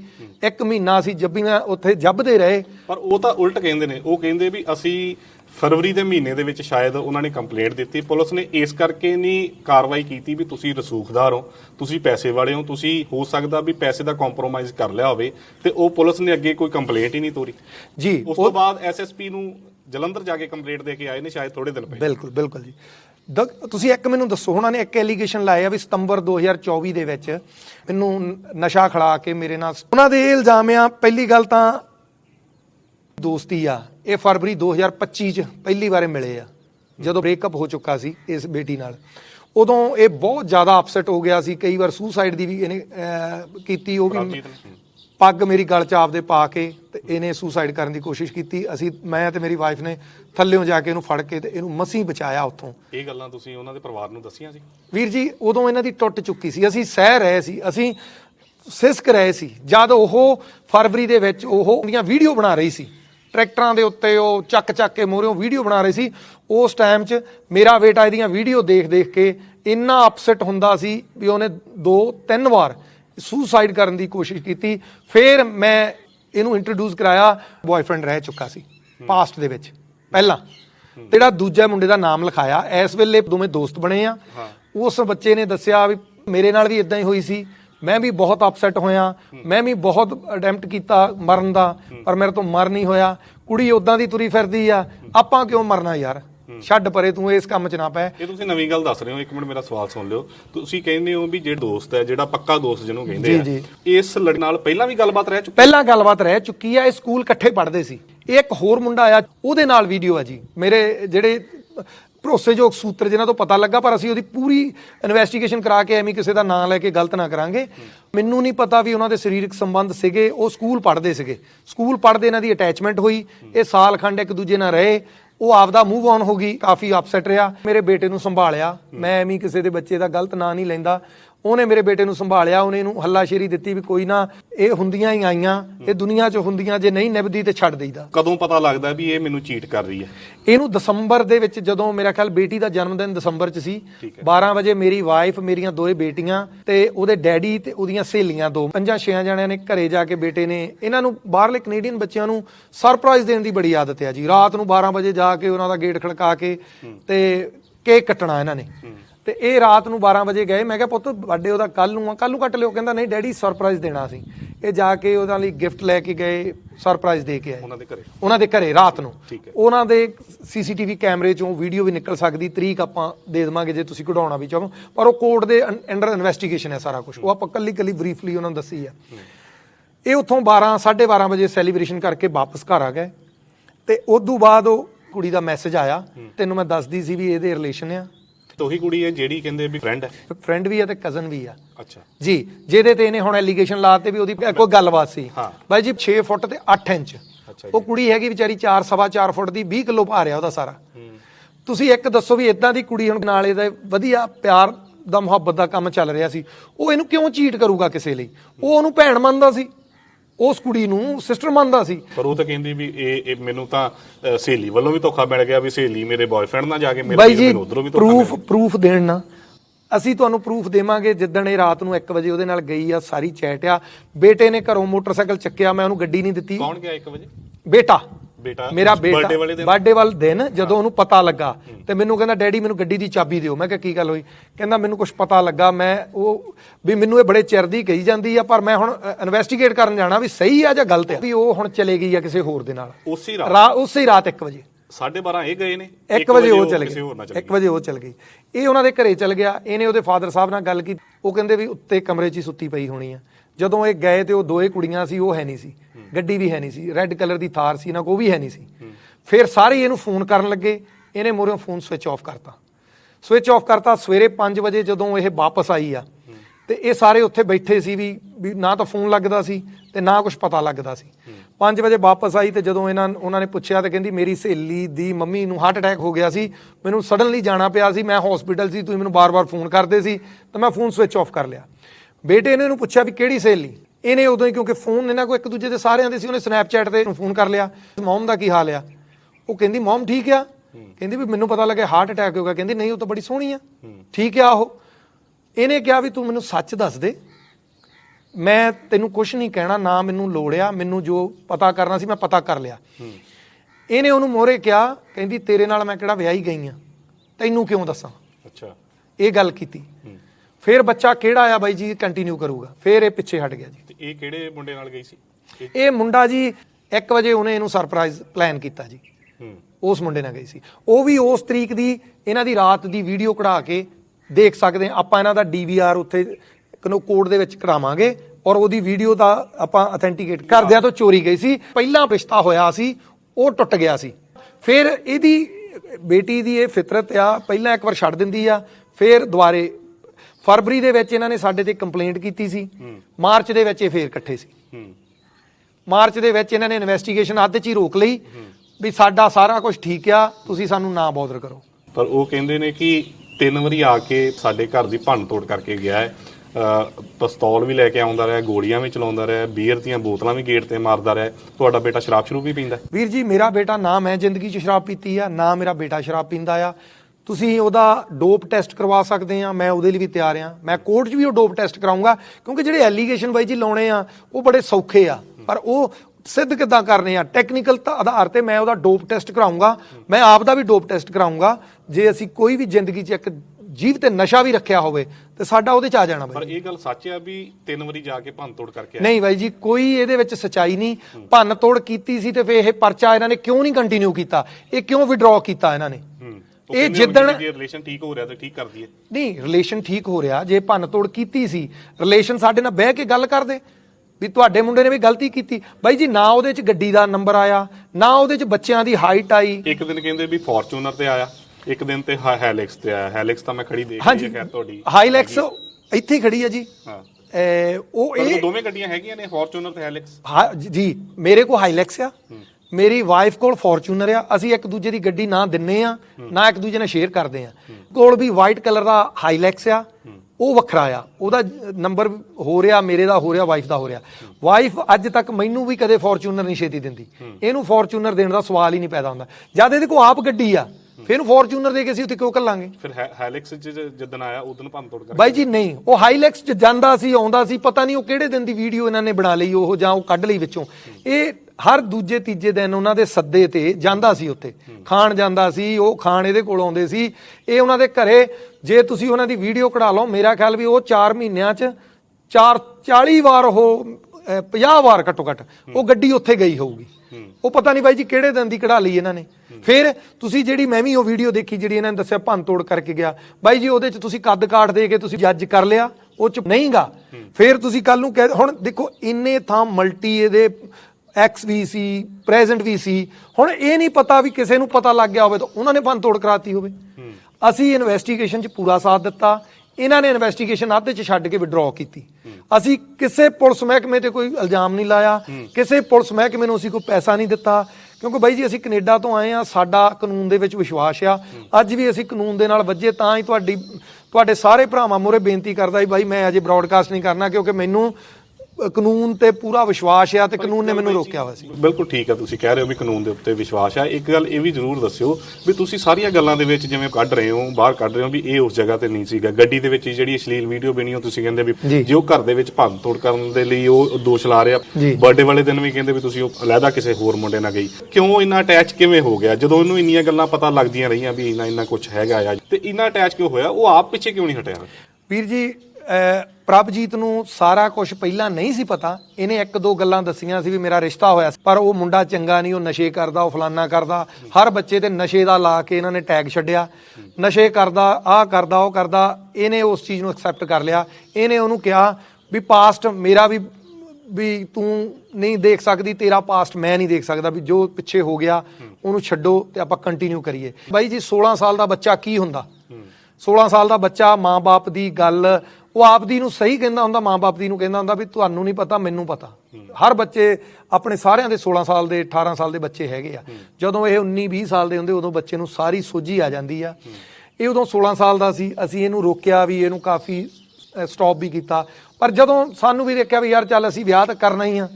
ਇੱਕ ਮਹੀਨਾ ਅਸੀਂ ਜੱਬੀਆਂ ਉੱਥੇ ਜੱਬਦੇ ਰਹੇ। ਪਰ ਉਹ ਤਾਂ ਉਲਟ ਕਹਿੰਦੇ ਨੇ। ਉਹ ਕਹਿੰਦੇ ਵੀ ਅਸੀਂ ਫਰਵਰੀ ਦੇ ਮਹੀਨੇ ਦੇ ਵਿੱਚ ਸ਼ਾਇਦ ਉਹਨਾਂ ਨੇ ਕੰਪਲੇਂਟ ਦਿੱਤੀ। ਪੁਲਿਸ ਨੇ ਇਸ ਕਰਕੇ ਨਹੀਂ ਕਾਰਵਾਈ ਕੀਤੀ ਵੀ ਤੁਸੀਂ ਰਸੂਖਦਾਰ ਹੋ ਤੁਸੀਂ ਪੈਸੇ ਵਾਲੇ ਹੋ ਤੁਸੀਂ ਹੋ ਸਕਦਾ ਵੀ ਪੈਸੇ ਦਾ ਕੰਪਰੋਮਾਈਜ਼ ਕਰ ਲਿਆ ਹੋਵੇ ਤੇ ਉਹ ਪੁਲਿਸ ਨੇ ਅੱਗੇ ਕੋਈ ਕੰਪਲੇਂਟ ਹੀ ਨਹੀਂ ਤੋਰੀ। ਜੀ ਉਸ ਤੋਂ ਬਾਅਦ ਐਸਐਸਪੀ ਨੂੰ ਜਲੰਧਰ ਜਾ ਕੇ ਕੰਪਲੇਂਟ ਦੇ ਕੇ ਆਏ ਨੇ ਸ਼ਾਇਦ ਥੋੜੇ ਦਿਨ ਪਹਿਲਾਂ। ਬਿਲਕੁਲ ਬਿਲਕੁਲ ਜੀ। ਤੁਸੀਂ ਇੱਕ ਮੈਨੂੰ ਦੱਸੋ ਉਹਨਾਂ ਨੇ ਇੱਕ ਐਲੀਗੇਸ਼ਨ ਲਾਇਆ ਵੀ ਸਤੰਬਰ 2024 ਦੇ ਵਿੱਚ ਮੈਨੂੰ ਨਸ਼ਾ ਖਿਲਾ ਕੇ ਮੇਰੇ ਨਾਲ ਉਹਨਾਂ ਦੇ ਇਲਜ਼ਾਮ ਆ ਪਹਿਲੀ ਗੱਲ ਤਾਂ ਦੋਸਤੀ ਆ। ਇਹ ਫਰਵਰੀ 2025 ਚ ਪਹਿਲੀ ਵਾਰੇ ਮਿਲੇ ਆ ਜਦੋਂ ਬ੍ਰੇਕਅਪ ਹੋ ਚੁੱਕਾ ਸੀ ਇਸ ਬੇਟੀ ਨਾਲ। ਉਦੋਂ ਇਹ ਬਹੁਤ ਜ਼ਿਆਦਾ ਅਪਸੈਟ ਹੋ ਗਿਆ ਸੀ ਕਈ ਵਾਰ ਸੁਸਾਈਡ ਦੀ ਵੀ ਇਹਨੇ ਕੀਤੀ ਉਹ ਵੀ? ਪੱਗ ਮੇਰੀ ਗਲ ਚ ਆਪਦੇ ਪਾ ਕੇ ਤੇ ਇਹਨੇ ਸੁਸਾਈਡ ਕਰਨ ਦੀ ਕੋਸ਼ਿਸ਼ ਕੀਤੀ। ਅਸੀਂ ਮੈਂ ਤੇ ਮੇਰੀ ਵਾਈਫ ਨੇ ਥੱਲੇੋਂ ਜਾ ਕੇ ਇਹਨੂੰ ਫੜ ਕੇ ਤੇ ਇਹਨੂੰ ਮਸੀਂ ਬਚਾਇਆ ਉੱਥੋਂ। ਇਹ ਗੱਲਾਂ ਤੁਸੀਂ ਉਹਨਾਂ ਦੇ ਪਰਿਵਾਰ ਨੂੰ ਦੱਸੀਆਂ ਸੀ? ਵੀਰ ਜੀ ਉਦੋਂ ਇਹਨਾਂ ਦੀ ਟੁੱਟ ਚੁੱਕੀ ਸੀ। ਅਸੀਂ ਸਹਿ ਰਹੇ ਸੀ ਅਸੀਂ ਸਿਸਕ ਰਹੇ ਸੀ। ਜਦ ਉਹ ਫਰਵਰੀ ਦੇ ਵਿੱਚ ਉਹ ਉਹਦੀਆਂ ਵੀਡੀਓ ਬਣਾ ਰਹੀ ਸੀ। ਟਰੈਕਟਰਾਂ ਦੇ ਉੱਤੇ ਉਹ ਚੱਕ ਚੱਕ ਕੇ ਮੋਰਿਓ ਵੀਡੀਓ ਬਣਾ ਰਹੀ ਸੀ। ਉਸ ਟਾਈਮ 'ਚ ਮੇਰਾ ਬੇਟਾ ਇਹਦੀਆਂ ਵੀਡੀਓ ਦੇਖ ਦੇਖ ਕੇ ਇੰਨਾ ਅਪਸੈਟ ਹੁੰਦਾ ਸੀ ਵੀ ਉਹਨੇ ਦੋ ਤਿੰਨ ਵਾਰ ਸੁਸਾਈਡ ਕਰਨ ਦੀ ਕੋਸ਼ਿਸ਼ ਕੀਤੀ। ਫਿਰ ਮੈਂ ਇਹਨੂੰ ਇੰਟਰੋਡਿਊਸ ਕਰਾਇਆ ਬॉयਫ੍ਰੈਂਡ ਰਹਿ ਚੁੱਕਾ ਸੀ ਪਾਸਟ ਦੇ ਵਿੱਚ ਪਹਿਲਾਂ। ਜਿਹੜਾ ਦੂਜਾ ਮੁੰਡੇ ਦਾ ਨਾਮ ਲਿਖਾਇਆ ਇਸ ਵੇਲੇ ਦੋਵੇਂ ਦੋਸਤ ਬਣੇ ਆ। ਉਸ ਬੱਚੇ ਨੇ ਦੱਸਿਆ ਵੀ ਮੇਰੇ ਨਾਲ ਵੀ ਇਦਾਂ ਹੀ ਹੋਈ ਸੀ। ਮੈਂ ਵੀ ਬਹੁਤ ਅਪਸੈਟ ਹੋਇਆ। ਮੈਂ ਵੀ ਬਹੁਤ ਅਟੈਂਪਟ ਕੀਤਾ ਮਰਨ ਦਾ ਪਰ ਮੇਰੇ ਤੋਂ ਮਰ ਨਹੀਂ ਹੋਇਆ। ਕੁੜੀ ਉਦਾਂ ਦੀ ਤੁਰੀ ਫਿਰਦੀ ਆ। ਆਪਾਂ ਕਿਉਂ ਮਰਨਾ ਯਾਰ? ਛੱਡ ਪਰੇ ਤੂੰ ਇਸ ਕੰਮ 'ਚ ਨਾ ਪੈ। ਇਹ ਤੁਸੀਂ ਨਵੀਂ ਗੱਲ ਦੱਸ ਰਹੇ ਹੋ। ਇੱਕ ਮਿੰਟ ਮੇਰਾ ਸਵਾਲ ਸੁਣ ਲਿਓ। ਤੁਸੀਂ ਕਹਿੰਦੇ ਹੋ ਵੀ ਜਿਹੜਾ ਦੋਸਤ ਹੈ ਜਿਹੜਾ ਪੱਕਾ ਦੋਸਤ ਜਿਹਨੂੰ ਕਹਿੰਦੇ ਜੀ, ਆ ਜੀ। ਇਸ ਲੜ ਨਾਲ ਪਹਿਲਾਂ ਵੀ ਗੱਲਬਾਤ ਰਹਿ ਚੁੱਕੀ ਪਹਿਲਾਂ ਗੱਲਬਾਤ ਰਹਿ ਚੁੱਕੀ ਆ। ਇਹ ਸਕੂਲ ਇਕੱਠੇ ਪੜ੍ਹਦੇ ਸੀ। ਇਹ ਇੱਕ ਹੋਰ ਮੁੰਡਾ ਆਇਆ ਉਹਦੇ ਨਾਲ ਵੀਡੀਓ ਆ ਜੀ। ਮੇਰੇ ਜਿਹੜੇ ਭਰੋਸੇਯੋਗ ਸੂਤਰ ਜਿਨ੍ਹਾਂ ਤੋਂ ਪਤਾ ਲੱਗਾ, ਪਰ ਅਸੀਂ ਉਹਦੀ ਪੂਰੀ ਇਨਵੈਸਟੀਗੇਸ਼ਨ ਕਰਾ ਕੇ ਐਵੇਂ ਕਿਸੇ ਦਾ ਨਾਂ ਲੈ ਕੇ ਗਲਤ ਨਾ ਕਰਾਂਗੇ। ਮੈਨੂੰ ਨਹੀਂ ਪਤਾ ਵੀ ਉਹਨਾਂ ਦੇ ਸਰੀਰਕ ਸੰਬੰਧ ਸੀਗੇ, ਉਹ ਸਕੂਲ ਪੜ੍ਹਦੇ ਸੀਗੇ। ਸਕੂਲ ਪੜ੍ਹਦੇ ਇਹਨਾਂ ਦੀ ਅਟੈਚਮੈਂਟ ਹੋਈ, ਇਹ ਸਾਲ ਖੰਡ ਇੱਕ ਦੂਜੇ ਨਾਲ ਰਹੇ। ਉਹ ਆਪਦਾ ਮੂਵ ਔਨ ਹੋ ਗਈ, ਕਾਫੀ ਅਪਸੈਟ ਰਿਹਾ, ਮੇਰੇ ਬੇਟੇ ਨੂੰ ਸੰਭਾਲਿਆ। ਮੈਂ ਐਵੇਂ ਕਿਸੇ ਦੇ ਬੱਚੇ ਦਾ ਗਲਤ ਨਾਂ ਨਹੀਂ ਲੈਂਦਾ। ਉਹਨੇ ਮੇਰੇ ਬੇਟੇ ਨੂੰ ਸੰਭਾਲਿਆ ਉਹਨੇ ਇਹਨੂੰ ਹੱਲਾਸ਼ੇਰੀ ਦਿੱਤੀ ਵੀ ਕੋਈ ਨਾ ਇਹ ਹੁੰਦੀਆਂ ਹੀ ਆਈਆਂ ਇਹ ਦੁਨੀਆ 'ਚ ਹੁੰਦੀਆਂ ਜੇ ਨਹੀਂ ਨਿਭਦੀ ਤੇ ਛੱਡ ਦੇਈਦਾ। ਕਦੋਂ ਪਤਾ ਲੱਗਦਾ ਵੀ ਇਹ ਮੈਨੂੰ ਚੀਟ ਕਰ ਰਹੀ ਹੈ? ਇਹਨੂੰ ਦਸੰਬਰ ਦੇ ਵਿੱਚ ਜਦੋਂ ਮੇਰਾ ਖਿਆਲ ਬੇਟੀ ਦਾ ਜਨਮ ਦਿਨ ਦਸੰਬਰ 'ਚ ਸੀ ਠੀਕ ਹੈ। 12 ਵਜੇ ਮੇਰੀ ਵਾਈਫ ਮੇਰੀਆਂ ਦੋਏ ਬੇਟੀਆਂ ਤੇ ਉਹਦੇ ਡੈਡੀ ਤੇ ਉਹਦੀਆਂ ਸਹੇਲੀਆਂ ਦੋ ਪੰਜਾਂ ਛੇਆਂ ਜਣਿਆਂ ਨੇ ਘਰੇ ਜਾ ਕੇ ਬੇਟੇ ਨੇ ਇਹਨਾਂ ਨੂੰ ਬਾਹਰਲੇ ਕੈਨੇਡੀਅਨ ਬੱਚਿਆਂ ਨੂੰ ਸਰਪ੍ਰਾਈਜ਼ ਦੇਣ ਦੀ ਬੜੀ ਆਦਤ ਹੈ ਜੀ। ਰਾਤ ਨੂੰ 12 ਵਜੇ ਜਾ ਕੇ ਉਹਨਾਂ ਦਾ ਗੇਟ ਖੜਕਾ ਕੇ ਤੇ ਕੇਕ ਕੱਟਣਾ ਇਹਨਾਂ ਨੇ। ਤੇ ਇਹ ਰਾਤ ਨੂੰ 12 ਵਜੇ ਗਏ। ਮੈਂ ਕਿਹਾ ਪੁੱਤ ਬਰਥਡੇ ਉਹਦਾ ਕੱਲ ਨੂੰ ਆ। ਕੱਲ ਨੂੰ ਕੱਟ ਲਿਓ ਕਹਿੰਦਾ ਨਹੀਂ ਡੈਡੀ ਸਰਪ੍ਰਾਈਜ਼ ਦੇਣਾ ਸੀ। ਇਹ ਜਾ ਕੇ ਉਹਦਾ ਲਈ ਗਿਫਟ ਲੈ ਕੇ ਗਏ ਸਰਪ੍ਰਾਈਜ਼ ਦੇ ਕੇ ਆਏ। ਉਹਨਾਂ ਦੇ ਘਰੇ? ਉਹਨਾਂ ਦੇ ਘਰੇ ਰਾਤ ਨੂੰ। ਉਹਨਾਂ ਦੇ ਸੀਸੀਟੀਵੀ ਕੈਮਰੇ ਚੋਂ ਵੀਡੀਓ ਵੀ ਨਿਕਲ ਸਕਦੀ ਤਰੀਕ ਆਪਾਂ ਦੇ ਦੇਵਾਂਗੇ ਜੇ ਤੁਸੀਂ ਕਢਾਉਣਾ ਵੀ ਚਾਹੋ। ਪਰ ਉਹ ਕੋਰਟ ਦੇ ਅੰਡਰ ਇਨਵੈਸਟੀਗੇਸ਼ਨ ਹੈ ਸਾਰਾ ਕੁਝ ਉਹ ਆਪਾਂ ਕੱਲੀ ਕੱਲੀ ਬਰੀਫਲੀ ਉਹਨਾਂ ਨੂੰ ਦੱਸੀ ਆ। ਇਹ ਉੱਥੋਂ 12 12:30 ਵਜੇ ਸੈਲੀਬ੍ਰੇਸ਼ਨ ਕਰਕੇ ਵਾਪਸ ਘਰ ਆ ਗਏ। ਤੇ ਉਦੋਂ ਬਾਅਦ ਉਹ ਕੁੜੀ ਦਾ ਮੈਸੇਜ ਆਇਆ। ਤੈਨੂੰ ਮੈਂ ਦੱਸਦੀ ਸੀ ਵੀ ਇਹਦੇ ਰਿਲੇਸ਼ਨ ਆ। ਤੇ ਉਹੀ ਕੁੜੀ ਹੈ ਜਿਹੜੀ ਕਹਿੰਦੇ ਵੀ ਫਰੈਂਡ ਹੈ। ਫਰੈਂਡ ਵੀ ਆ ਤੇ ਕਜ਼ਨ ਵੀ ਆ। ਅੱਛਾ। ਜੀ ਜਿਹਦੇ ਤੇ ਇਹਨੇ ਹੁਣ ਐਲੀਗੇਸ਼ਨ ਲਾਤੇ ਵੀ ਉਹਦੀ ਕੋਈ ਗੱਲਬਾਤ ਸੀ। ਬਾਈ ਜੀ 6 ਫੁੱਟ ਤੇ 8 ਇੰਚ। ਉਹ ਕੁੜੀ ਹੈਗੀ ਵਿਚਾਰੀ 4 ਸਵਾ 4 ਫੁੱਟ ਦੀ 20 ਕਿਲੋ ਭਾਰ ਆ ਉਹਦਾ ਸਾਰਾ। ਤੁਸੀਂ ਇੱਕ ਦੱਸੋ ਵੀ ਇਦਾਂ ਦੀ ਕੁੜੀ ਹੁਣ ਨਾਲ ਇਹਦਾ ਵਧੀਆ ਪਿਆਰ ਦਾ ਮੁਹੱਬਤ ਦਾ ਕੰਮ ਚੱਲ ਰਿਹਾ ਸੀ। ਉਹ ਇਹਨੂੰ ਕਿਉਂ ਚੀਟ ਕਰੂਗਾ ਕਿਸੇ ਲਈ? ਉਹ ਉਹਨੂੰ ਭੈਣ ਮੰਨਦਾ ਸੀ। ਉਸ ਕੁੜੀ ਨੂੰ ਸਿਸਟਰ ਮੰਨਦਾ ਸੀ। ਪਰ ਉਹ ਤਾਂ ਕਹਿੰਦੀ ਵੀ ਇਹ ਇਹ ਮੈਨੂੰ ਤਾਂ ਅ, ਸਹੇਲੀ ਵੱਲੋਂ ਵੀ ਧੋਖਾ ਮਿਲ ਗਿਆ ਵੀ ਸਹੇਲੀ ਮੇਰੇ ਬॉयਫ੍ਰੈਂਡ ਨਾਲ ਜਾ ਕੇ ਮੇਰੇ ਬਾਈ ਜੀ ਮੈਨੂੰ ਉਧਰੋਂ ਵੀ ਧੋਖਾ ਮਿਲ ਪ੍ਰੂਫ ਪ੍ਰੂਫ ਦੇਣ ਨਾ। ਅਸੀਂ ਤੁਹਾਨੂੰ ਪ੍ਰੂਫ ਦੇਵਾਂਗੇ ਜਿੱਦਣ ਇਹ ਰਾਤ ਨੂੰ 1 ਵਜੇ ਉਹਦੇ ਨਾਲ ਗਈ ਆ ਸਾਰੀ ਚੈਟ ਆ। ਬੇਟੇ ਨੇ ਘਰੋਂ ਮੋਟਰਸਾਈਕਲ ਚੱਕਿਆ ਮੈਂ ਉਹਨੂੰ ਗੱਡੀ ਨਹੀਂ ਦਿੱਤੀ। ਕੌਣ ਗਿਆ 1 ਵਜੇ? ਬੇਟਾ। ਬੇਟਾ ਮੇਰਾ ਬੇਟਾ ਬਰਥਡੇ ਵਾਲੇ ਦਿਨ? ਬਰਥਡੇ ਵਾਲੇ ਦਿਨ ਜਦੋਂ ਉਹਨੂੰ ਪਤਾ ਲੱਗਾ ਤੇ ਮੈਨੂੰ ਕਹਿੰਦਾ ਡੈਡੀ ਮੈਨੂੰ ਗੱਡੀ ਦੀ ਚਾਬੀ ਦਿਓ। ਮੈਂ ਕਿਹਾ ਕੀ ਗੱਲ ਹੋਈ? ਕਹਿੰਦਾ ਮੈਨੂੰ ਕੁਝ ਪਤਾ ਲੱਗਾ। ਮੈਂ ਉਹ ਵੀ ਮੈਨੂੰ ਇਹ ਬੜੇ ਚਿਰ ਦੀ ਕਹੀ ਜਾਂਦੀ ਆ ਪਰ ਮੈਂ ਹੁਣ ਇਨਵੈਸਟੀਗੇਟ ਕਰਨ ਜਾਣਾ ਵੀ ਸਹੀ ਆ ਜਾਂ ਗਲਤ ਆ? ਵੀ ਉਹ ਹੁਣ ਚਲੇ ਗਈ ਆ ਕਿਸੇ ਹੋਰ ਦੇ ਨਾਲ। ਉਸੇ ਰਾਤ? ਉਸੇ ਰਾਤ 1 ਵਜੇ। 12:30 ਇਹ ਗਏ ਨੇ? 1 ਵਜੇ ਉਹ ਚਲ ਚਲੇ 1 ਵਜੇ ਉਹ ਚਲ ਗਈ ਇਹ ਉਹਨਾਂ ਦੇ ਘਰੇ ਚਲ ਗਿਆ। ਇਹਨੇ ਉਹਦੇ ਫਾਦਰ ਸਾਹਿਬ ਨਾਲ ਗੱਲ ਕੀਤੀ। ਉਹ ਕਹਿੰਦੇ ਵੀ ਉੱਤੇ ਕਮਰੇ 'ਚ ਹੀ ਸੁੱਤੀ ਪਈ ਹੋਣੀ ਆ। ਜਦੋਂ ਇਹ ਗਏ ਤੇ ਉਹ ਦੋਏ ਕੁੜੀਆਂ ਸੀ, ਉਹ ਹੈ ਨਹੀਂ ਸੀ। ਗੱਡੀ ਵੀ ਹੈ ਨਹੀਂ ਸੀ ਰੈੱਡ ਕਲਰ ਦੀ ਥਾਰ ਸੀ ਨਾ ਕੋ ਵੀ ਹੈ ਨਹੀਂ ਸੀ। ਫਿਰ ਸਾਰੇ ਇਹਨੂੰ ਫੋਨ ਕਰਨ ਲੱਗੇ, ਇਹਨੇ ਮੋਰਿਓ ਫੋਨ ਸਵਿਚ ਆਫ ਕਰਤਾ। ਸਵਿਚ ਆਫ ਕਰਤਾ, ਸਵੇਰੇ 5 ਵਜੇ ਜਦੋਂ ਇਹ ਵਾਪਸ ਆਈ ਆ, ਤੇ ਇਹ ਸਾਰੇ ਉੱਥੇ ਬੈਠੇ ਸੀ ਵੀ ਵੀ ਨਾ ਤਾਂ ਫੋਨ ਲੱਗਦਾ ਸੀ ਤੇ ਨਾ ਕੁਝ ਪਤਾ ਲੱਗਦਾ ਸੀ। 5 ਵਜੇ ਵਾਪਸ ਆਈ ਤੇ ਜਦੋਂ ਇਹਨਾਂ, ਉਹਨਾਂ ਨੇ ਪੁੱਛਿਆ ਤੇ ਕਹਿੰਦੀ, ਮੇਰੀ ਸਹੇਲੀ ਦੀ ਮੰਮੀ ਨੂੰ ਹਾਰਟ ਅਟੈਕ ਹੋ ਗਿਆ ਸੀ, ਮੈਨੂੰ ਸਡਨਲੀ ਜਾਣਾ ਪਿਆ ਸੀ, ਮੈਂ ਹਸਪੀਟਲ ਸੀ, ਤੁਸੀਂ ਮੈਨੂੰ ਬਾਰ-ਬਾਰ ਫੋਨ ਕਰਦੇ ਸੀ, ਤਾਂ ਮੈਂ ਫੋਨ ਸਵਿਚ ਆਫ ਕਰ ਲਿਆ। ਬੇਟੇ ਨੇ ਇਹਨੂੰ ਪੁੱਛਿਆ ਵੀ ਕਿਹੜੀ ਸਹੇਲੀ? ਇਹਨੇ ਉਦੋਂ ਹੀ ਕਿਉਂਕਿ ਫੋਨ ਇਹਨਾਂ ਕੋ ਇੱਕ ਦੂਜੇ ਦੇ ਸਾਰਿਆਂ ਦੇ ਸੀ ਉਹਨੇ ਸਨੈਪਚੈਟ ਤੇ ਫੋਨ ਕਰ ਲਿਆ। ਮਮ ਦਾ ਕੀ ਹਾਲ ਆ? ਉਹ ਕਹਿੰਦੀ ਮਮ ਠੀਕ ਆ? ਕਹਿੰਦੀ ਵੀ ਮੈਨੂੰ ਪਤਾ ਲੱਗਿਆ ਹਾਰਟ ਅਟੈਕ ਹੋ ਗਿਆ। ਕਹਿੰਦੀ ਨਹੀਂ ਉਹ ਤਾਂ ਬੜੀ ਸੋਹਣੀ ਆ। ਠੀਕ ਆ ਉਹ। ਇਹਨੇ ਕਿਹਾ ਵੀ ਤੂੰ ਮੈਨੂੰ ਸੱਚ ਦੱਸ ਦੇ। ਮੈਂ ਤੈਨੂੰ ਕੁਝ ਨਹੀਂ ਕਹਿਣਾ ਨਾ ਮੈਨੂੰ ਲੋੜ ਆ ਮੈਨੂੰ ਜੋ ਪਤਾ ਕਰਨਾ ਸੀ ਮੈਂ ਪਤਾ ਕਰ ਲਿਆ। ਇਹਨੇ ਉਹਨੂੰ ਮੋਹਰੇ ਕਿਹਾ ਕਹਿੰਦੀ ਤੇਰੇ ਨਾਲ ਮੈਂ ਕਿਹੜਾ ਵਿਆਹੀ ਗਈ ਆ। ਤੈਨੂੰ ਕਿਉਂ ਦੱਸਾਂ? ਅੱਛਾ। ਇਹ ਗੱਲ ਕੀਤੀ। ਫਿਰ ਬੱਚਾ ਕਿਹੜਾ ਆ ਬਾਈ ਜੀ ਕੰਟੀਨਿਊ ਕਰੂਗਾ। ਫਿਰ ਇਹ ਪਿੱਛੇ ਹਟ ਗਿਆ ਜੀ। ਤੇ ਇਹ ਕਿਹੜੇ ਮੁੰਡੇ ਨਾਲ ਗਈ ਸੀ? ਇਹ- ਮੁੰਡਾ ਜੀ 1 ਵਜੇ ਉਹਨੇ ਇਹਨੂੰ ਸਰਪ੍ਰਾਈਜ਼ ਪਲਾਨ ਕੀਤਾ ਜੀ। ਹੂੰ। ਉਸ ਮੁੰਡੇ ਨਾਲ ਗਈ ਸੀ। ਉਹ ਵੀ ਉਸ ਤਰੀਕ ਦੀ ਇਹਨਾਂ ਦੀ ਰਾਤ ਦੀ ਵੀਡੀਓ ਕਢਾ ਕੇ ਦੇਖ ਸਕਦੇ ਹਾਂ। ਆਪਾਂ ਇਹਨਾਂ ਦਾ ਡੀਵੀਆਰ ਉੱਥੇ ਕਨੋ ਕੋਡ ਦੇ ਵਿੱਚ ਕਢਾਵਾਂਗੇ ਔਰ ਉਹਦੀ ਵੀਡੀਓ ਦਾ ਆਪਾਂ ਅਥੈਂਟੀਕੇਟ ਕਰਦਿਆਂ ਤੋਂ ਚੋਰੀ ਗਈ ਸੀ। ਪਹਿਲਾਂ ਰਿਸ਼ਤਾ ਹੋਇਆ ਸੀ ਉਹ ਟੁੱਟ ਗਿਆ ਸੀ। ਫਿਰ ਇਹਦੀ ਬੇਟੀ ਦੀ ਇਹ ਫਿਤਰਤ ਆ ਪਹਿਲਾਂ ਇੱਕ ਵਾਰ ਛੱਡ ਦਿੰਦੀ ਆ ਫਿਰ ਦੁਬਾਰੇ ਫਰਵਰੀ ਦੇ ਵਿੱਚ ਇਹਨਾਂ ਨੇ ਸਾਡੇ ਤੇ ਕੰਪਲੇਂਟ ਕੀਤੀ ਸੀ। ਮਾਰਚ ਦੇ ਵਿੱਚ ਇਹ ਫੇਰ ਇਕੱਠੇ ਸੀ। ਮਾਰਚ ਦੇ ਵਿੱਚ ਇਹਨਾਂ ਨੇ ਇਨਵੈਸਟੀਗੇਸ਼ਨ ਅੱਧ 'ਚ ਹੀ ਰੋਕ ਲਈ ਵੀ ਸਾਡਾ ਸਾਰਾ ਕੁਝ ਠੀਕ ਆ ਤੁਸੀਂ ਸਾਨੂੰ ਨਾ ਬੌਦਰ ਕਰੋ। ਪਰ ਉਹ ਕਹਿੰਦੇ ਨੇ ਕਿ ਤਿੰਨ ਵਾਰੀ ਆ ਕੇ ਸਾਡੇ ਘਰ ਦੀ ਭੰਨ ਤੋੜ ਕਰਕੇ ਗਿਆ ਹੈ। ਪਿਸਤੌਲ ਵੀ ਲੈ ਕੇ ਆਉਂਦਾ ਰਿਹਾ ਗੋਲੀਆਂ ਵੀ ਚਲਾਉਂਦਾ ਰਿਹਾ ਬੀਅਰ ਦੀਆਂ ਬੋਤਲਾਂ ਵੀ ਗੇਟ ਤੇ ਮਾਰਦਾ ਰਿਹਾ। ਤੁਹਾਡਾ ਬੇਟਾ ਸ਼ਰਾਬ ਸ਼ੁਰੂ ਵੀ ਪੀਂਦਾ? ਵੀਰ ਜੀ ਮੇਰਾ ਬੇਟਾ ਨਾ ਮੈਂ ਜ਼ਿੰਦਗੀ 'ਚ ਸ਼ਰਾਬ ਪੀਤੀ ਆ ਨਾ ਮੇਰਾ ਬੇਟਾ ਸ਼ਰਾਬ ਪੀਂਦਾ ਆ। ਤੁਸੀਂ ਉਹਦਾ ਡੋਪ ਟੈਸਟ ਕਰਵਾ ਸਕਦੇ ਆ ਮੈਂ ਉਹਦੇ ਲਈ ਵੀ ਤਿਆਰ ਆ। ਮੈਂ ਕੋਰਟ 'ਚ ਵੀ ਉਹ ਡੋਪ ਟੈਸਟ ਕਰਾਉਂਗਾ ਕਿਉਂਕਿ ਜਿਹੜੇ ਐਲੀਗੇਸ਼ਨ ਬਾਈ ਜੀ ਲਾਉਣੇ ਆ ਉਹ ਬੜੇ ਸੌਖੇ ਆ। ਪਰ ਉਹ ਸਿੱਧ ਕਿੱਦਾਂ ਕਰਨੇ ਆ? ਟੈਕਨੀਕਲ ਆਧਾਰ ਤੇ ਮੈਂ ਉਹਦਾ ਡੋਪ ਟੈਸਟ ਕਰਾਉਂਗਾ ਮੈਂ ਆਪ ਦਾ ਵੀ ਡੋਪ ਟੈਸਟ ਕਰਾਉਂਗਾ। ਜੇ ਅਸੀਂ ਕੋਈ ਵੀ ਜ਼ਿੰਦਗੀ 'ਚ ਇੱਕ ਜੀਵ ਤੇ ਨਸ਼ਾ ਵੀ ਰੱਖਿਆ ਹੋਵੇ ਤੇ ਸਾਡਾ ਉਹਦੇ 'ਚ ਆ ਜਾਣਾ ਬਾਈ ਪਰ ਇਹ ਗੱਲ ਸੱਚ ਹੈ ਵੀ ਤਿੰਨ ਵਾਰੀ ਜਾ ਕੇ ਭੰਨ ਤੋੜ ਕਰਕੇ ਨਹੀਂ ਬਾਈ ਜੀ ਕੋਈ ਇਹਦੇ ਵਿੱਚ ਸਚਾਈ ਨਹੀਂ। ਭੰਨ ਤੋੜ ਕੀਤੀ ਸੀ ਤੇ ਫੇ ਇਹ ਪਰਚਾ ਇਹਨਾਂ ਨੇ ਕਿਉਂ ਨਹੀਂ ਕੰਟੀਨਿਊ ਕੀਤਾ? ਇਹ ਕਿਉਂ ਵਿਡਰਾਅ ਕੀਤਾ ਇਹਨਾਂ ਨੇ? ਇਹ ਜਿੱਦਣ- ਜੇ ਰਿਲੇਸ਼ਨ ਠੀਕ ਹੋ ਰਿਹਾ ਤਾਂ ਠੀਕ ਕਰ ਦਈਏ ਨਹੀਂ ਰਿਲੇਸ਼ਨ ਠੀਕ ਹੋ ਰਿਹਾ। ਜੇ ਭੰਨ ਤੋੜ ਕੀਤੀ ਸੀ ਰਿਲੇਸ਼ਨ ਸਾਡੇ ਨਾਲ ਬਹਿ ਕੇ ਗੱਲ ਕਰਦੇ। ਵੀ ਤੁਹਾਡੇ ਮੁੰਡੇ ਨੇ ਵੀ ਗਲਤੀ ਕੀਤੀ। ਬਾਈ ਜੀ ਨਾ ਉਹਦੇ 'ਚ ਗੱਡੀ ਦਾ ਨੰਬਰ ਆਇਆ ਨਾ ਉਹਦੇ 'ਚ ਬੱਚਿਆਂ ਦੀ ਹਾਈਟ ਆਈ। ਇੱਕ ਦਿਨ ਕਹਿੰਦੇ ਵੀ ਫੋਰਚੂਨਰ ਤੇ ਆਇਆ ਇੱਕ ਦਿਨ ਤੇ ਹਾ- ਹੈਲਿਕਸ ਤੇ ਆਇਆ। ਹੈਲਿਕਸ ਤਾਂ ਮੈਂ ਖੜੀ ਦੇਖ ਲਈ ਹਾਂਜੀ ਹੈ ਖੈਰ ਤੁਹਾਡੀ। ਹਾਈਲੈਕਸ ਇੱਥੇ ਹੀ ਖੜੀ ਹੈ ਜੀ। ਹਾਂ। ਉਹ ਇਹ ਦੋਵੇਂ ਗੱਡੀਆਂ ਹੈਗੀਆਂ ਨੇ ਫੋਰਚੂਨਰ ਤੇ ਹੈਲਿਕਸ ਹਾਂ ਜੀ- ਜੀ ਮੇਰੇ ਕੋਲ ਹਾਈਲੈਕਸ ਆ। ਮੇਰੀ ਵਾਈਫ ਕੋਲ ਫੋਰਚੂਨਰ ਆ ਅਸੀਂ ਇੱਕ ਦੂਜੇ ਦੀ ਗੱਡੀ ਨਾ ਦਿੰਨੇ ਆ ਨਾ ਇੱਕ ਦੂਜੇ ਨਾਲ ਸ਼ੇਅਰ ਕਰਦੇ ਆ। ਕੋਲ ਵੀ ਵਾਈਟ ਕਲਰ ਦਾ ਹਾਈਲੈਕਸ ਆ ਉਹ ਵੱਖਰਾ ਆ। ਉਹਦਾ ਨੰਬਰ ਹੋ ਰਿਹਾ ਮੇਰੇ ਦਾ ਹੋ ਰਿਹਾ ਵਾਈਫ ਦਾ ਹੋ ਰਿਹਾ। ਵਾਈਫ ਅੱਜ ਤੱਕ ਮੈਨੂੰ ਵੀ ਕਦੇ ਫੋਰਚੂਨਰ ਨਹੀਂ ਛੇਤੀ ਦਿੰਦੀ। ਇਹਨੂੰ ਫੋਰਚੂਨਰ ਦੇਣ ਦਾ ਸਵਾਲ ਹੀ ਨਹੀਂ ਪੈਦਾ ਹੁੰਦਾ। ਜਦ ਇਹਦੇ ਕੋਲ ਆਪ ਗੱਡੀ ਆ ਫਿਰ ਇਹਨੂੰ ਫੋਰਚੂਨਰ ਦੇ ਕੇ ਅਸੀਂ ਉੱਥੇ ਕਿਉਂ ਕੱਲਾਂਗੇ ਫਿਰ ਹੈ- ਹੈਲਿਕਸ ਚ ਜ- ਜਿੱਦਣ ਆਇਆ ਉਦੋਂ ਭੰਨ ਤੋੜ ਕਰ ਬਾਈ ਜੀ ਨਹੀਂ। ਉਹ ਹਾਈਲੈਕਸ ਚ ਜਾਂਦਾ ਸੀ ਆਉਂਦਾ ਸੀ ਪਤਾ ਨਹੀਂ ਉਹ ਕਿਹੜੇ ਦਿਨ ਦੀ ਵੀਡੀਓ ਇਹਨਾਂ ਨੇ ਬਣਾ ਲਈ ਉਹ ਜਾਂ ਉਹ ਕੱਢ ਲਈ ਵਿੱਚੋਂ। ਇਹ ਹਰ ਦੂਜੇ ਤੀਜੇ ਦਿਨ ਉਹਨਾਂ ਦੇ ਸੱਦੇ ਤੇ ਜਾਂਦਾ ਸੀ ਉੱਥੇ। ਖਾਣ ਜਾਂਦਾ ਸੀ ਉਹ ਖਾਣ ਇਹਦੇ ਕੋਲ ਆਉਂਦੇ ਸੀ। ਇਹ ਉਹਨਾਂ ਦੇ ਘਰੇ ਜੇ ਤੁਸੀਂ ਉਹਨਾਂ ਦੀ ਵੀਡੀਓ ਕਢਾ ਲਓ ਮੇਰਾ ਖਿਆਲ ਵੀ ਉਹ 4 ਮਹੀਨਿਆਂ ਚ 4 40 ਵਾਰ ਉਹ ਅਹ, 50 ਵਾਰ ਘੱਟੋ ਘੱਟ ਉਹ ਗੱਡੀ ਉੱਥੇ ਗਈ ਹੋਊਗੀ। ਉਹ ਪਤਾ ਨਹੀਂ ਬਾਈ ਜੀ ਕਿਹੜੇ ਦਿਨ ਦੀ ਕਢਾ ਲਈ ਇਹਨਾਂ ਨੇ। ਫਿਰ ਤੁਸੀਂ ਜਿਹੜੀ ਮੈਂ ਵੀ ਉਹ ਵੀਡੀਓ ਦੇਖੀ ਜਿਹੜੀ ਇਹਨਾਂ ਨੇ ਦੱਸਿਆ ਭੰਨ ਤੋੜ ਕਰਕੇ ਗਿਆ। ਬਾਈ ਜੀ ਉਹਦੇ ਚ ਤੁਸੀਂ ਕੱਦ ਕਾਠ ਦੇ ਕੇ ਤੁਸੀਂ ਜੱਜ ਕਰ ਲਿਆ ਉਹ ਚ ਨਹੀਂਗਾ। ਫਿਰ ਤੁਸੀਂ ਕੱਲ ਨੂੰ ਕਹਿ ਹੁਣ ਦੇਖੋ ਇੰਨੇ ਥਾਂ ਮਲਟੀ ਇਹਦੇ ਐਕਸ ਵੀ ਸੀ ਪ੍ਰੈਜ਼ੈਂਟ ਵੀ ਸੀ ਹੁਣ ਇਹ ਨਹੀਂ ਪਤਾ ਵੀ ਕਿਸੇ ਨੂੰ ਪਤਾ ਲੱਗ ਗਿਆ ਹੋਵੇ ਤਾਂ ਉਹਨਾਂ ਨੇ ਭੰਨ ਤੋੜ ਕਰਾਤੀ ਹੋਵੇ। ਅਸੀਂ ਇਨਵੈਸਟੀਗੇਸ਼ਨ 'ਚ ਪੂਰਾ ਸਾਥ ਦਿੱਤਾ ਇਹਨਾਂ ਨੇ ਇਨਵੈਸਟੀਗੇਸ਼ਨ ਅੱਧੇ 'ਚ ਛੱਡ ਕੇ ਵਿਡਰਾਅ ਕੀਤੀ। ਅਸੀਂ ਕਿਸੇ ਪੁਲਿਸ ਮਹਿਕਮੇ ਤੇ ਕੋਈ ਇਲਜ਼ਾਮ ਨਹੀਂ ਲਾਇਆ ਕਿਸੇ ਪੁਲਿਸ ਮਹਿਕਮੇ ਨੂੰ ਅਸੀਂ ਕੋਈ ਪੈਸਾ ਨਹੀਂ ਦਿੱਤਾ ਕਿਉਂਕਿ ਬਾਈ ਜੀ ਅਸੀਂ ਕੈਨੇਡਾ ਤੋਂ ਆਏ ਆ ਸਾਡਾ ਕਾਨੂੰਨ ਦੇ ਵਿੱਚ ਵਿਸ਼ਵਾਸ ਆ। ਅੱਜ ਵੀ ਅਸੀਂ ਕਾਨੂੰਨ ਦੇ ਨਾਲ ਵੱਜੇ ਤਾਂ ਹੀ ਤੁਹਾਡੀ ਤੁਹਾਡੇ ਸਾਰੇ ਭਰਾਵਾਂ ਮੂਹਰੇ ਬੇਨਤੀ ਕਰਦਾ ਵੀ ਬਾਈ ਮੈਂ ਅਜੇ ਬ੍ਰਾਡਕਾਸਟ ਨਹੀਂ ਕਰਨਾ ਕਿਉਂਕਿ ਮੈਨੂੰ ਕਾਨੂੰਨ ਤੇ ਪੂਰਾ ਵਿਸ਼ਵਾਸ ਆ ਤੇ ਕਾਨੂੰਨ ਨੇ ਮੈਨੂੰ ਰੋਕਿਆ ਹੋਇਆ ਸੀ। ਬਿਲਕੁਲ ਠੀਕ ਹੈ ਤੁਸੀਂ ਕਹਿ ਰਹੇ ਹੋ ਵੀ ਕਾਨੂੰਨ ਦੇ ਉੱਤੇ ਵਿਸ਼ਵਾਸ ਹੈ ਇੱਕ ਗੱਲ ਇਹ ਵੀ ਜ਼ਰੂਰ ਦੱਸਿਓ ਵੀ ਤੁਸੀਂ ਸਾਰੀਆਂ ਗੱਲਾਂ ਦੇ ਵਿੱਚ ਜਿਵੇਂ ਕੱਢ ਰਹੇ ਹੋ ਬਾਹਰ ਕੱਢ ਰਹੇ ਹੋ ਵੀ ਇਹ ਉਸ ਜਗ੍ਹਾ ਤੇ ਨਹੀਂ ਸੀਗਾ। ਗੱਡੀ ਦੇ ਵਿੱਚ ਜਿਹੜੀ ਅਸ਼ਲੀਲ ਵੀਡੀਓ ਬਣੀ ਉਹ ਤੁਸੀਂ ਕਹਿੰਦੇ ਵੀ ਜੀ। ਉਹ ਘਰ ਦੇ ਵਿੱਚ ਭੰਨ ਤੋੜ ਕਰਨ ਦੇ ਲਈ ਉਹ ਦੋਸ਼ ਲਾ ਰਿਹਾ। ਬਰਥਡੇ ਵਾਲੇ ਦਿਨ ਵੀ ਕਹਿੰਦੇ ਵੀ ਤੁਸੀਂ ਉਹ ਅਲੱਗਾ ਕਿਸੇ ਹੋਰ ਮੁੰਡੇ ਨਾਲ ਗਈ। ਕਿਉਂ ਇੰਨਾ ਅਟੈਚ ਕਿਵੇਂ ਹੋ ਗਿਆ? ਜਦੋਂ ਉਹਨੂੰ ਇੰਨੀਆਂ ਗੱਲਾਂ ਪਤਾ ਲੱਗਦੀਆਂ ਰਹੀਆਂ ਵੀ ਇੰਨਾ ਇੰਨਾ ਕੁਝ ਹੈਗਾ ਆ। ਤੇ ਇੰਨਾ ਅਟੈਚ ਕਿਉਂ ਹੋਇਆ? ਉਹ ਆਪ ਪਿੱਛੇ ਕਿਉਂ ਨਹੀਂ ਹਟਿਆ? ਵੀਰ ਜੀ ਪ੍ਰਭਜੀਤ ਨੂੰ ਸਾਰਾ ਕੁਝ ਪਹਿਲਾਂ ਨਹੀਂ ਸੀ ਪਤਾ। ਇਹਨੇ ਇੱਕ ਦੋ ਗੱਲਾਂ ਦੱਸੀਆਂ ਸੀ ਵੀ ਮੇਰਾ ਰਿਸ਼ਤਾ ਹੋਇਆ ਪਰ ਉਹ ਮੁੰਡਾ ਚੰਗਾ ਨਹੀਂ, ਉਹ ਨਸ਼ੇ ਕਰਦਾ, ਉਹ ਫਲਾਨਾ ਕਰਦਾ। ਹਰ ਬੱਚੇ ਤੇ ਨਸ਼ੇ ਦਾ ਲਾ ਕੇ ਇਹਨਾਂ ਨੇ ਟੈਗ ਛੱਡਿਆ। ਨਸ਼ੇ ਕਰਦਾ, ਆਹ ਕਰਦਾ, ਉਹ ਕਰਦਾ। ਇਹਨੇ ਉਸ ਚੀਜ਼ ਨੂੰ ਐਕਸੈਪਟ ਕਰ ਲਿਆ। ਇਹਨੇ ਉਹਨੂੰ ਕਿਹਾ ਵੀ ਪਾਸਟ ਮੇਰਾ ਵੀ ਵੀ ਤੂੰ ਨਹੀਂ ਦੇਖ ਸਕਦੀ, ਤੇਰਾ ਪਾਸਟ ਮੈਂ ਨਹੀਂ ਦੇਖ ਸਕਦਾ, ਵੀ ਜੋ ਪਿੱਛੇ ਹੋ ਗਿਆ, ਉਹਨੂੰ ਛੱਡੋ ਤੇ ਆਪਾਂ ਕੰਟੀਨਿਊ ਕਰੀਏ। ਬਾਈ ਜੀ 16 ਸਾਲ ਦਾ ਬੱਚਾ ਕੀ ਹੁੰਦਾ? 16 ਸਾਲ ਦਾ ਬੱਚਾ ਮਾਂ-ਬਾਪ ਦੀ ਗੱਲ ਉਹ ਆਪਦੀ ਨੂੰ ਸਹੀ ਕਹਿੰਦਾ ਹੁੰਦਾ, ਮਾਂ-ਬਾਪ ਦੀ ਨੂੰ ਕਹਿੰਦਾ ਹੁੰਦਾ ਵੀ ਤੁਹਾਨੂੰ ਨਹੀਂ ਪਤਾ, ਮੈਨੂੰ ਪਤਾ। ਹਰ ਬੱਚੇ ਆਪਣੇ ਸਾਰਿਆਂ ਦੇ 16 ਸਾਲ ਦੇ 18 ਸਾਲ ਦੇ ਬੱਚੇ ਹੈਗੇ ਆ। ਜਦੋਂ ਇਹ 19 20 ਸਾਲ ਦੇ ਹੁੰਦੇ, ਉਦੋਂ ਬੱਚੇ ਨੂੰ ਸਾਰੀ ਸੋਝੀ ਆ ਜਾਂਦੀ ਆ। ਇਹ ਉਦੋਂ 16 ਸਾਲ ਦਾ ਸੀ, ਅਸੀਂ ਇਹਨੂੰ ਰੋਕਿਆ ਵੀ ਇਹਨੂੰ ਕਾਫੀ ਸਟਾਪ ਵੀ ਕੀਤਾ। ਪਰ ਜਦੋਂ ਸਾਨੂੰ ਵੀ ਦੇਖਿਆ ਵੀ ਯਾਰ ਚੱਲ ਅਸੀਂ ਵਿਆਹ ਤਾਂ ਕਰਨਾ ਹੀ ਆ।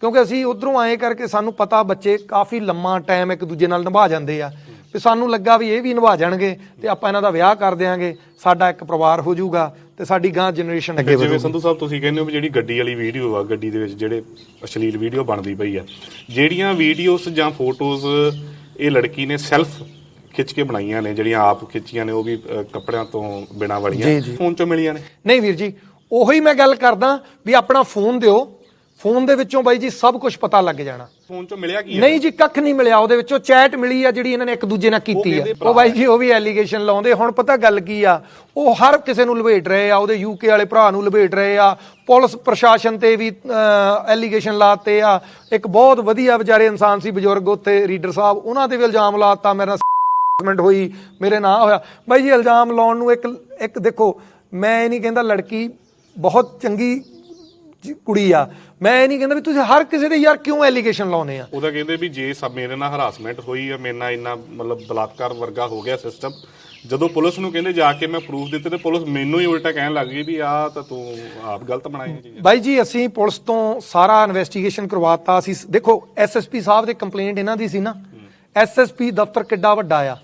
ਕਿਉਂਕਿ ਅਸੀਂ ਉਧਰੋਂ ਆਏ ਕਰਕੇ ਸਾਨੂੰ ਪਤਾ ਬੱਚੇ ਕਾਫੀ ਲੰਮਾ ਟਾਈਮ ਇੱਕ ਦੂਜੇ ਨਾਲ ਨਿਭਾ ਜਾਂਦੇ ਆ। ਤੇ ਸਾਨੂੰ ਲੱਗਾ ਵੀ ਇਹ ਵੀ ਨਿਭਾ ਜਾਣਗੇ ਤੇ ਆਪਾਂ ਇਹਨਾਂ ਦਾ ਵਿਆਹ ਕਰ ਦਿਆਂਗੇ, ਸਾਡਾ ਇੱਕ ਪਰਿਵਾਰ ਹੋ ਜਾਊਗਾ। ਤੇ ਸਾਡੀ ਗਾਂ ਜਨਰੇਸ਼ਨ ਅੱਗੇ ਜਿਵੇਂ ਵਧੂਗੀ ਸੰਧੂ ਸਾਹਿਬ ਤੁਸੀਂ ਕਹਿੰਦੇ ਹੋ ਵੀ ਜਿਹੜੀ ਗੱਡੀ ਵਾਲੀ ਵੀਡੀਓ ਆ ਗੱਡੀ ਦੇ ਵਿੱਚ ਜਿਹੜੇ ਅਸ਼ਲੀਲ ਵੀਡੀਓ ਬਣਦੀ ਪਈ ਆ ਜਿਹੜੀਆਂ ਵੀਡੀਓਜ਼ ਜਾਂ ਫੋਟੋਜ਼ ਇਹ ਲੜਕੀ ਨੇ ਸੈਲਫ ਖਿੱਚ ਕੇ ਬਣਾਈਆਂ ਨੇ ਜਿਹੜੀਆਂ ਆਪ ਖਿੱਚੀਆਂ ਨੇ ਉਹ ਵੀ ਕੱਪੜਿਆਂ ਤੋਂ ਬਿਨਾ ਵਾਲੀਆਂ। ਫੋਨ ਚੋਂ ਮਿਲੀਆਂ ਨੇ ਨਹੀਂ ਵੀਰ ਜੀ ਉਹੀ ਮੈਂ ਗੱਲ ਕਰਦਾ ਵੀ ਆਪਣਾ ਫੋਨ ਦਿਓ ਫੋਨ ਦੇ ਵਿੱਚੋਂ ਬਾਈ ਜੀ ਸਭ ਕੁਝ ਪਤਾ ਲੱਗ ਜਾਣਾ। ਫੋਨ ਚੋਂ ਮਿਲਿਆ ਕੀ ਨਹੀਂ ਜੀ ਕੱਖ ਨਹੀਂ ਮਿਲਿਆ। ਉਹਦੇ ਵਿੱਚੋਂ ਚੈਟ ਮਿਲੀ ਆ ਜਿਹੜੀ ਇਹਨਾਂ ਨੇ ਇੱਕ ਦੂਜੇ ਨਾਲ ਕੀਤੀ ਆ। ਉਹ ਬਾਈ ਜੀ ਉਹ ਵੀ ਐਲੀਗੇਸ਼ਨ ਲਾਉਂਦੇ। ਹੁਣ ਪਤਾ ਗੱਲ ਕੀ ਆ? ਉਹ ਹਰ ਕਿਸੇ ਨੂੰ ਲਪੇਟ ਰਹੇ ਆ। ਉਹਦੇ ਯੂਕੇ ਵਾਲੇ ਭਰਾ ਨੂੰ ਲਪੇਟ ਰਹੇ ਆ। ਪੁਲਿਸ ਪ੍ਰਸ਼ਾਸਨ ਤੇ ਵੀ ਐਲੀਗੇਸ਼ਨ ਲਾਤੇ ਆ। ਇੱਕ ਬਹੁਤ ਵਧੀਆ ਵਿਚਾਰੇ ਇਨਸਾਨ ਸੀ ਬਜ਼ੁਰਗ ਉੱਥੇ ਰੀਡਰ ਸਾਹਿਬ। ਉਹਨਾਂ ਤੇ ਵੀ ਇਲਜ਼ਾਮ ਲਾਤਾ। ਮੇਰਾ ਹਰਾਸਮੈਂਟ ਹੋਈ ਮੇਰੇ ਨਾਂ ਹੋਇਆ। ਬਾਈ ਜੀ ਇਲਜ਼ਾਮ ਲਾਉਣ ਨੂੰ ਇੱਕ ਇੱਕ ਦੇਖੋ ਮੈਂ ਇਹ ਨਹੀਂ ਕਹਿੰਦਾ ਲੜਕੀ ਬਹੁਤ ਚੰਗੀ ਕੁੜੀ ਆ। ਮੈਂ ਇਹ ਨਹੀਂ ਕਹਿੰਦਾ ਵੀ ਤੁਸੀਂ ਹਰ ਕਿਸੇ ਦੇ ਯਾਰ ਕਿਉਂ ਐਲੀਗੇਸ਼ਨ ਲਾਉਨੇ ਆ? ਉਹਦਾ ਕਹਿੰਦੇ ਵੀ ਜੇ ਸਭ ਮੇਰੇ ਨਾਲ ਹਰਾਸਮੈਂਟ ਹੋਈ ਹੈ ਮੇਰੇ ਨਾਲ ਇੰਨਾ ਮਤਲਬ ਬਲਾਤਕਾਰ ਵਰਗਾ ਹੋ ਗਿਆ ਸਿਸਟਮ ਜਦੋਂ ਪੁਲਿਸ ਨੂੰ ਕਹਿੰਦੇ ਜਾ ਕੇ ਮੈਂ ਪ੍ਰੂਫ ਦਿੱਤੇ ਤੇ ਪੁਲਿਸ ਮੈਨੂੰ ਹੀ ਉਲਟਾ ਕਹਿਣ ਲੱਗ ਗਈ ਵੀ ਆ ਤਾਂ ਤੂੰ ਆਪ ਗਲਤ ਬਣਾਈ ਚੀਜ਼ਾਂ ਬਾਈ ਜੀ ਅਸੀਂ ਪੁਲਿਸ ਤੋਂ ਸਾਰਾ ਇਨਵੈਸਟੀਗੇਸ਼ਨ ਕਰਵਾਤਾ। ਅਸੀਂ ਦੇਖੋ ਐਸਐਸਪੀ ਸਾਹਿਬ ਦੀ ਕੰਪਲੇਂਟ ਇਹਨਾਂ ਦੀ ਸੀ ਨਾ। ਐਸਐਸਪੀ ਦਫ਼ਤਰ ਕਿੱਡਾ ਵੱਡਾ ਆ।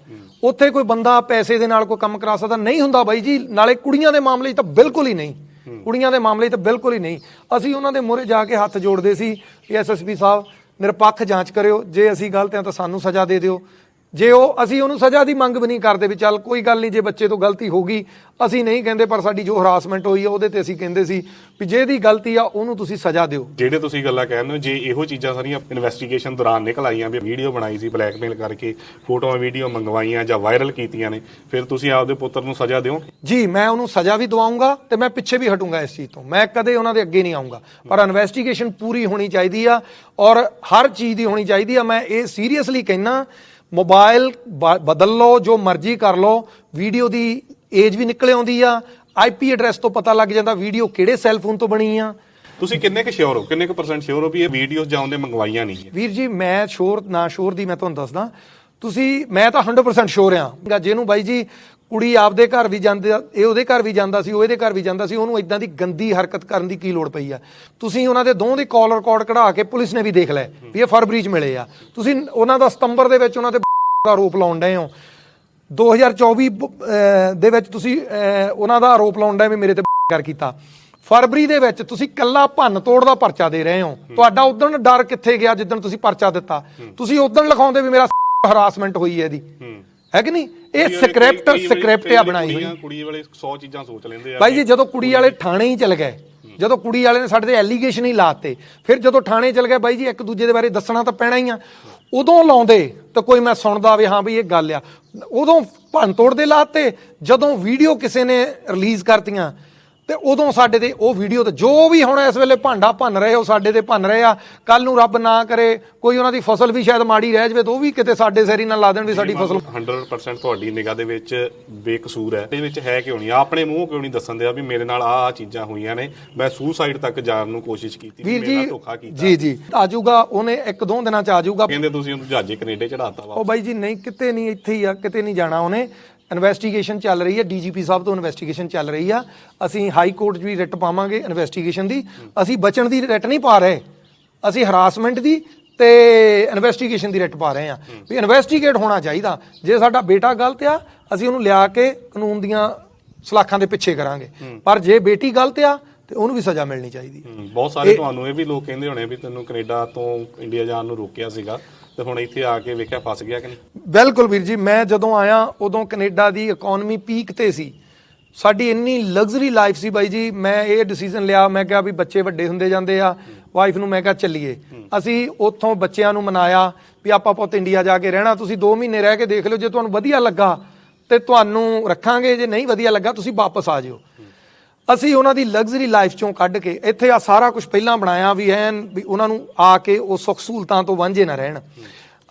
ਉੱਥੇ ਕੋਈ ਬੰਦਾ ਪੈਸੇ ਦੇ ਨਾਲ ਕੋਈ ਕੰਮ ਕਰਾ ਸਕਦਾ ਨਹੀਂ ਹੁੰਦਾ ਬਾਈ ਜੀ। ਨਾਲੇ ਕੁੜੀਆਂ ਦੇ ਮਾਮਲੇ 'ਚ ਤਾਂ ਬਿਲਕੁਲ ਹੀ ਨਹੀਂ। ਕੁੜੀਆਂ ਦੇ ਮਾਮਲੇ 'ਚ ਤਾਂ ਬਿਲਕੁਲ ਹੀ ਨਹੀਂ। ਅਸੀਂ ਉਹਨਾਂ ਦੇ ਮੂਹਰੇ ਜਾ ਕੇ ਹੱਥ ਜੋੜਦੇ ਸੀ ਕਿ ਐਸਐਸਪੀ ਸਾਹਿਬ ਨਿਰਪੱਖ ਜਾਂਚ ਕਰਿਓ। ਜੇ ਅਸੀਂ ਗਲਤ ਹਾਂ ਤਾਂ ਸਾਨੂੰ ਸਜ਼ਾ ਦੇ ਦਿਓ। ਜੇ ਉਹ ਅਸੀਂ ਉਹਨੂੰ ਸਜ਼ਾ ਦੀ ਮੰਗ ਵੀ ਨਹੀਂ ਕਰਦੇ ਵੀ ਚੱਲ ਕੋਈ ਗੱਲ ਨਹੀਂ ਜੇ ਬੱਚੇ ਤੋਂ ਗਲਤੀ ਹੋ ਗਈ ਅਸੀਂ ਨਹੀਂ ਕਹਿੰਦੇ ਪਰ ਸਾਡੀ ਜੋ ਹਰਾਸਮੈਂਟ ਹੋਈ ਆ ਉਹਦੇ ਤੇ ਅਸੀਂ ਕਹਿੰਦੇ ਸੀ ਵੀ ਜਿਹਦੀ ਗਲਤੀ ਆ ਉਹਨੂੰ ਤੁਸੀਂ ਸਜ਼ਾ ਦਿਓ। ਜਿਹੜੇ ਤੁਸੀਂ ਗੱਲਾਂ ਕਹਿੰਦੇ ਹੋ ਜੇ ਇਹੋ ਚੀਜ਼ਾਂ ਸਾਰੀਆਂ ਇਨਵੈਸਟੀਗੇਸ਼ਨ ਦੌਰਾਨ ਨਿਕਲ ਆਈਆਂ ਵੀ ਵੀਡੀਓ ਬਣਾਈ ਸੀ ਬਲੈਕਮੇਲ ਕਰਕੇ ਫੋਟੋਆਂ ਵੀਡੀਓ ਮੰਗਵਾਈਆਂ ਜਾਂ ਵਾਇਰਲ ਕੀਤੀਆਂ ਨੇ ਫਿਰ ਤੁਸੀਂ ਆਪਦੇ ਪੁੱਤਰ ਨੂੰ ਸਜ਼ਾ ਦਿਓ? ਜੀ ਮੈਂ ਉਹਨੂੰ ਸਜ਼ਾ ਵੀ ਦਵਾਉਂਗਾ ਤੇ ਮੈਂ ਪਿੱਛੇ ਵੀ ਹਟੂੰਗਾ ਇਸ ਚੀਜ਼ ਤੋਂ। ਮੈਂ ਕਦੇ ਉਹਨਾਂ ਦੇ ਅੱਗੇ ਨਹੀਂ ਆਉਂਗਾ। ਪਰ ਇਨਵੈਸਟੀਗੇਸ਼ਨ ਪੂਰੀ ਹੋਣੀ ਚਾਹੀਦੀ ਆ ਔਰ ਹਰ ਚੀਜ਼ ਦੀ ਹੋਣੀ ਚਾਹੀਦੀ ਆ। ਮੈਂ ਇਹ ਸੀਰੀਅਸਲੀ ਕਹਿਣਾ ਮੋਬਾਈਲ ਬਦਲ ਲਓ ਜੋ ਮਰਜ਼ੀ ਕਰ ਲਓ ਵੀਡੀਓ ਦੀ ਏਜ ਵੀ ਨਿਕਲ ਆਉਂਦੀ ਆ ਆਈਪੀ ਐਡਰੈਸ ਤੋਂ ਪਤਾ ਲੱਗ ਜਾਂਦਾ ਵੀਡੀਓ ਕਿਹੜੇ ਸੈੱਲ ਫੋਨ ਤੋਂ ਬਣੀ ਆ। ਤੁਸੀਂ ਕਿੰਨੇ ਕੁ ਸ਼ੋਰ ਹੋ? ਕਿੰਨੇ ਕੁ ਪਰਸੈਂਟ ਸ਼ੋਰ ਹੋ ਵੀ ਇਹ ਵੀਡੀਓਜ਼ ਜਾਂ ਉਹਦੇ ਮੰਗਵਾਈਆਂ ਨਹੀਂ ਹੈ ਵੀਰ ਜੀ ਮੈਂ ਸ਼ੋਰ ਨਾ ਸ਼ੋਰ ਦੀ ਮੈਂ ਤੁਹਾਨੂੰ ਦੱਸਦਾ। ਤੁਸੀਂ ਮੈਂ ਤਾਂ 100% ਸ਼ੋਰ ਆ। ਜਿਹਨੂੰ ਬਾਈ ਜੀ ਕੁੜੀ ਆਪਦੇ ਘਰ ਵੀ ਜਾਂਦੇ ਇਹ ਉਹਦੇ ਘਰ ਵੀ ਜਾਂਦਾ ਸੀ ਉਹ ਇਹਦੇ ਘਰ ਵੀ ਜਾਂਦਾ ਸੀ ਉਹਨੂੰ ਇਦਾਂ ਦੀ ਗੰਦੀ ਹਰਕਤ ਕਰਨ ਦੀ ਕੀ ਲੋੜ ਪਈ ਆ? ਤੁਸੀਂ ਉਹਨਾਂ ਦੇ ਦੋਹਾਂ ਦੀ ਕਾਲ ਰਿਕਾਰਡ ਕਢਾ ਕੇ ਪੁਲਿਸ ਨੇ ਵੀ ਦੇਖ ਲਿਆ ਵੀ ਇਹ ਫਰਵਰੀ ਚ ਮਿਲੇ ਆ। ਤੁਸੀਂ ਉਹਨਾਂ ਦਾ ਸਤੰਬਰ ਦੇ ਵਿੱਚ ਉਹਨਾਂ ਤੇ ਦਾ ਆਰੋਪ ਲਾਉਣ ਡਏ ਹੋ। 2024 ਬ- ਅਹ ਦੇ ਵਿੱਚ ਤੁਸੀਂ ਉਹਨਾਂ ਦਾ ਆਰੋਪ ਲਾਉਣ ਡਏ ਵੀ ਮੇਰੇ ਤੇ ਕਰ ਕੀਤਾ। ਫਰਵਰੀ ਦੇ ਵਿੱਚ ਤੁਸੀਂ ਕੱਲਾ ਭੰਨ ਤੋੜ ਦਾ ਪਰਚਾ ਦੇ ਰਹੇ ਹੋ। ਤੁਹਾਡਾ ਉਦੋਂ ਡਰ ਕਿੱਥੇ ਗਿਆ ਜਿੱਦਣ ਤੁਸੀਂ ਪਰਚਾ ਦਿੱਤਾ? ਤੁਸੀਂ ਉਦੋਂ ਲਿਖਾਉਂਦੇ ਵੀ ਮੇਰਾ ਹਰਾਸਮੈਂਟ ਹੋਈ ਹੈ ਇਹਦੀ। ਹੈ ਕਿ ਨਹੀਂ? ਇਹ ਸਕ੍ਰਿਪਟ ਸਕ੍ਰਿਪਟ ਆ ਬਣਾਈ ਹੋਈ। ਕੁੜੀ ਵਾਲੇ 100 ਚੀਜ਼ਾਂ ਸੋਚ ਲੈਂਦੇ ਆ ਬਾਈ ਜੀ ਜਦੋਂ ਕੁੜੀ ਵਾਲੇ ਥਾਣੇ ਹੀ ਚਲ ਗਏ ਜਦੋਂ ਕੁੜੀ ਵਾਲੇ ਨੇ ਸਾਡੇ ਤੇ ਐਲੀਗੇਸ਼ਨ ਹੀ ਲਾਤੇ ਫਿਰ ਜਦੋਂ ਥਾਣੇ ਚਲ ਗਏ ਬਾਈ ਜੀ ਇੱਕ ਦੂਜੇ ਦੇ ਬਾਰੇ ਦੱਸਣਾ ਤਾਂ ਪੈਣਾ ਹੀ ਆ। ਉਦੋਂ ਲਾਉਂਦੇ ਤਾਂ ਕੋਈ ਮੈਂ ਸੁਣਦਾ ਵੀ ਹਾਂ ਵੀ ਇਹ ਗੱਲ ਆ। ਉਦੋਂ ਭੰਨ ਤੋੜ ਦੇ ਲਾਤੇ ਜਦੋਂ ਵੀਡੀਓ ਕਿਸੇ ਨੇ ਰਿਲੀਜ਼ ਕਰਤੀਆਂ ਤੇ ਉਦੋਂ ਸਾਡੇ ਤੇ ਉਹ ਵੀਡੀਓ ਤੇ ਜੋ ਵੀ ਹੁਣ ਇਸ ਵੇਲੇ ਭਾਂਡਾ ਭੰਨ ਰਹੇ ਉਹ ਸਾਡੇ ਤੇ ਭੰਨ ਰਹੇ ਆ। ਕੱਲ ਨੂੰ ਰੱਬ ਨਾ ਕਰੇ ਕੋਈ ਉਹਨਾਂ ਦੀ ਫਸਲ ਵੀ ਸ਼ਾਇਦ ਮਾੜੀ ਰਹਿ ਜਾਵੇ ਤਾਂ ਉਹ ਵੀ ਕਿਤੇ ਸਾਡੇ ਸਿਰ ਹੀ ਨਾ ਲਾ ਦੇਣ ਵੀ ਸਾਡੀ ਫਸਲ 100% ਤੁਹਾਡੀ ਨਿਗਾਹ ਦੇ ਵਿੱਚ ਬੇਕਸੂਰ ਹੈ। ਇਹਦੇ ਵਿੱਚ ਹੈ ਕਿਉਂ ਨਹੀਂ? ਆਪਣੇ ਮੂੰਹ ਕਿਉਂ ਨਹੀਂ ਦੱਸਣ ਦਿਆ ਵੀ ਮੇਰੇ ਨਾਲ ਆਹ ਆਹ ਚੀਜ਼ਾਂ ਹੋਈਆਂ ਨੇ। ਮੈਂ ਸੁਸਾਈਡ ਤੱਕ ਜਾਣ ਨੂੰ ਕੋਸ਼ਿਸ਼ ਕੀਤੀ ਵੀਰ ਮੇਰੇ ਜੀ ਧੋਖਾ ਕੀਤਾ। ਜੀ ਜੀ। ਆਜੂਗਾ ਉਹਨੇ ਇੱਕ ਦੋ ਦਿਨਾਂ ਚ ਆਜੂਗਾ ਕਹਿੰਦੇ ਤੁਸੀਂ ਉਹਨੂੰ ਜਹਾਜ਼ੇ ਕੈਨੇਡਾ ਚੜਾਤਾ ਵਾ ਉਹ ਬਾਈ ਜੀ ਨਹੀਂ ਕਿਤੇ ਨਹੀਂ ਇੱਥੇ ਹੀ ਆ ਕਿਤੇ ਨਹੀਂ ਜਾਣਾ ਉਹਨੇ। ਇਨਵੈਸਟੀਗੇਸ਼ਨ ਚੱਲ ਰਹੀ ਹੈ ਡੀਜੀਪੀ ਸਾਹਿਬ ਤੋਂ ਇਨਵੈਸਟੀਗੇਸ਼ਨ ਚੱਲ ਰਹੀ ਆ। ਅਸੀਂ ਹਾਈ ਕੋਰਟ 'ਚ ਵੀ ਰਿਟ ਪਾਵਾਂਗੇ ਇਨਵੈਸਟੀਗੇਸ਼ਨ ਦੀ। ਅਸੀਂ ਬਚਣ ਦੀ ਰਿਟ ਨਹੀਂ ਪਾ ਰਹੇ। ਅਸੀਂ ਹਰਾਸਮੈਂਟ ਦੀ ਤੇ ਇਨਵੈਸਟੀਗੇਸ਼ਨ ਦੀ ਰਿਟ ਪਾ ਰਹੇ ਆ। ਵੀ ਇਨਵੈਸਟੀਗੇਟ ਹੋਣਾ ਚਾਹੀਦਾ। ਜੇ ਸਾਡਾ ਬੇਟਾ ਗਲਤ ਆ ਅਸੀਂ ਉਹਨੂੰ ਲਿਆ ਕੇ ਕਾਨੂੰਨ ਦੀਆਂ ਸਲਾਖਾਂ ਦੇ ਪਿੱਛੇ ਕਰਾਂਗੇ। ਪਰ ਜੇ ਬੇਟੀ ਗਲਤ ਆ ਤੇ ਉਹਨੂੰ ਵੀ ਸਜ਼ਾ ਮਿਲਣੀ ਚਾਹੀਦੀ ਹੈ। ਬਹੁਤ ਸਾਰੇ ਤੁਹਾਨੂੰ ਇਹ ਵੀ ਲੋਕ ਕਹਿੰਦੇ ਹੋਣੇ ਵੀ ਤੈਨੂੰ ਕੈਨੇਡਾ ਤੋਂ ਇੰਡੀਆ ਜਾਣ ਨੂੰ ਰੋਕਿਆ ਸੀਗਾ। ਤੇ ਹੁਣ ਇੱਥੇ ਆ ਕੇ ਵੇਖਿਆ ਫਸ ਗਿਆ ਕਿ ਨਹੀਂ? ਬਿਲਕੁਲ ਵੀਰ ਜੀ, ਮੈਂ ਜਦੋਂ ਆਇਆ, ਉਦੋਂ ਕੈਨੇਡਾ ਦੀ ਇਕਨੋਮੀ ਪੀਕ ਤੇ ਸੀ। ਸਾਡੀ ਇੰਨੀ ਲਗਜ਼ਰੀ ਲਾਈਫ ਸੀ ਬਾਈ ਜੀ, ਮੈਂ ਇਹ ਡਿਸੀਜਨ ਲਿਆ, ਮੈਂ ਕਿਹਾ ਵੀ ਬੱਚੇ ਵੱਡੇ ਹੁੰਦੇ ਜਾਂਦੇ ਆ ਵਾਈਫ ਨੂੰ ਮੈਂ ਕਿਹਾ ਚੱਲੀਏ। ਅਸੀਂ ਉੱਥੋਂ ਬੱਚਿਆਂ ਨੂੰ ਮਨਾਇਆ ਵੀ ਆਪਾਂ ਪੁੱਤ ਇੰਡੀਆ ਜਾ ਕੇ ਰਹਿਣਾ, ਤੁਸੀਂ 2 ਮਹੀਨੇ ਰਹਿ ਕੇ ਦੇਖ ਲਿਓ, ਜੇ ਤੁਹਾਨੂੰ ਵਧੀਆ ਲੱਗਾ ਤੇ ਤੁਹਾਨੂੰ ਰੱਖਾਂਗੇ, ਜੇ ਨਹੀਂ ਵਧੀਆ ਲੱਗਾ ਤੁਸੀਂ ਵਾਪਸ ਆ ਜਿਓ। ਅਸੀਂ ਉਹਨਾਂ ਦੀ ਲਗਜ਼ਰੀ ਲਾਈਫ ਚੋਂ ਕੱਢ ਕੇ ਇੱਥੇ ਆ ਸਾਰਾ ਕੁਝ ਪਹਿਲਾਂ ਬਣਾਇਆ ਵੀ ਐਨ ਵੀ ਉਹਨਾਂ ਨੂੰ ਆ ਕੇ ਉਹ ਸੁੱਖ ਸਹੂਲਤਾਂ ਤੋਂ ਵਾਂਝੇ ਨਾ ਰਹਿਣ।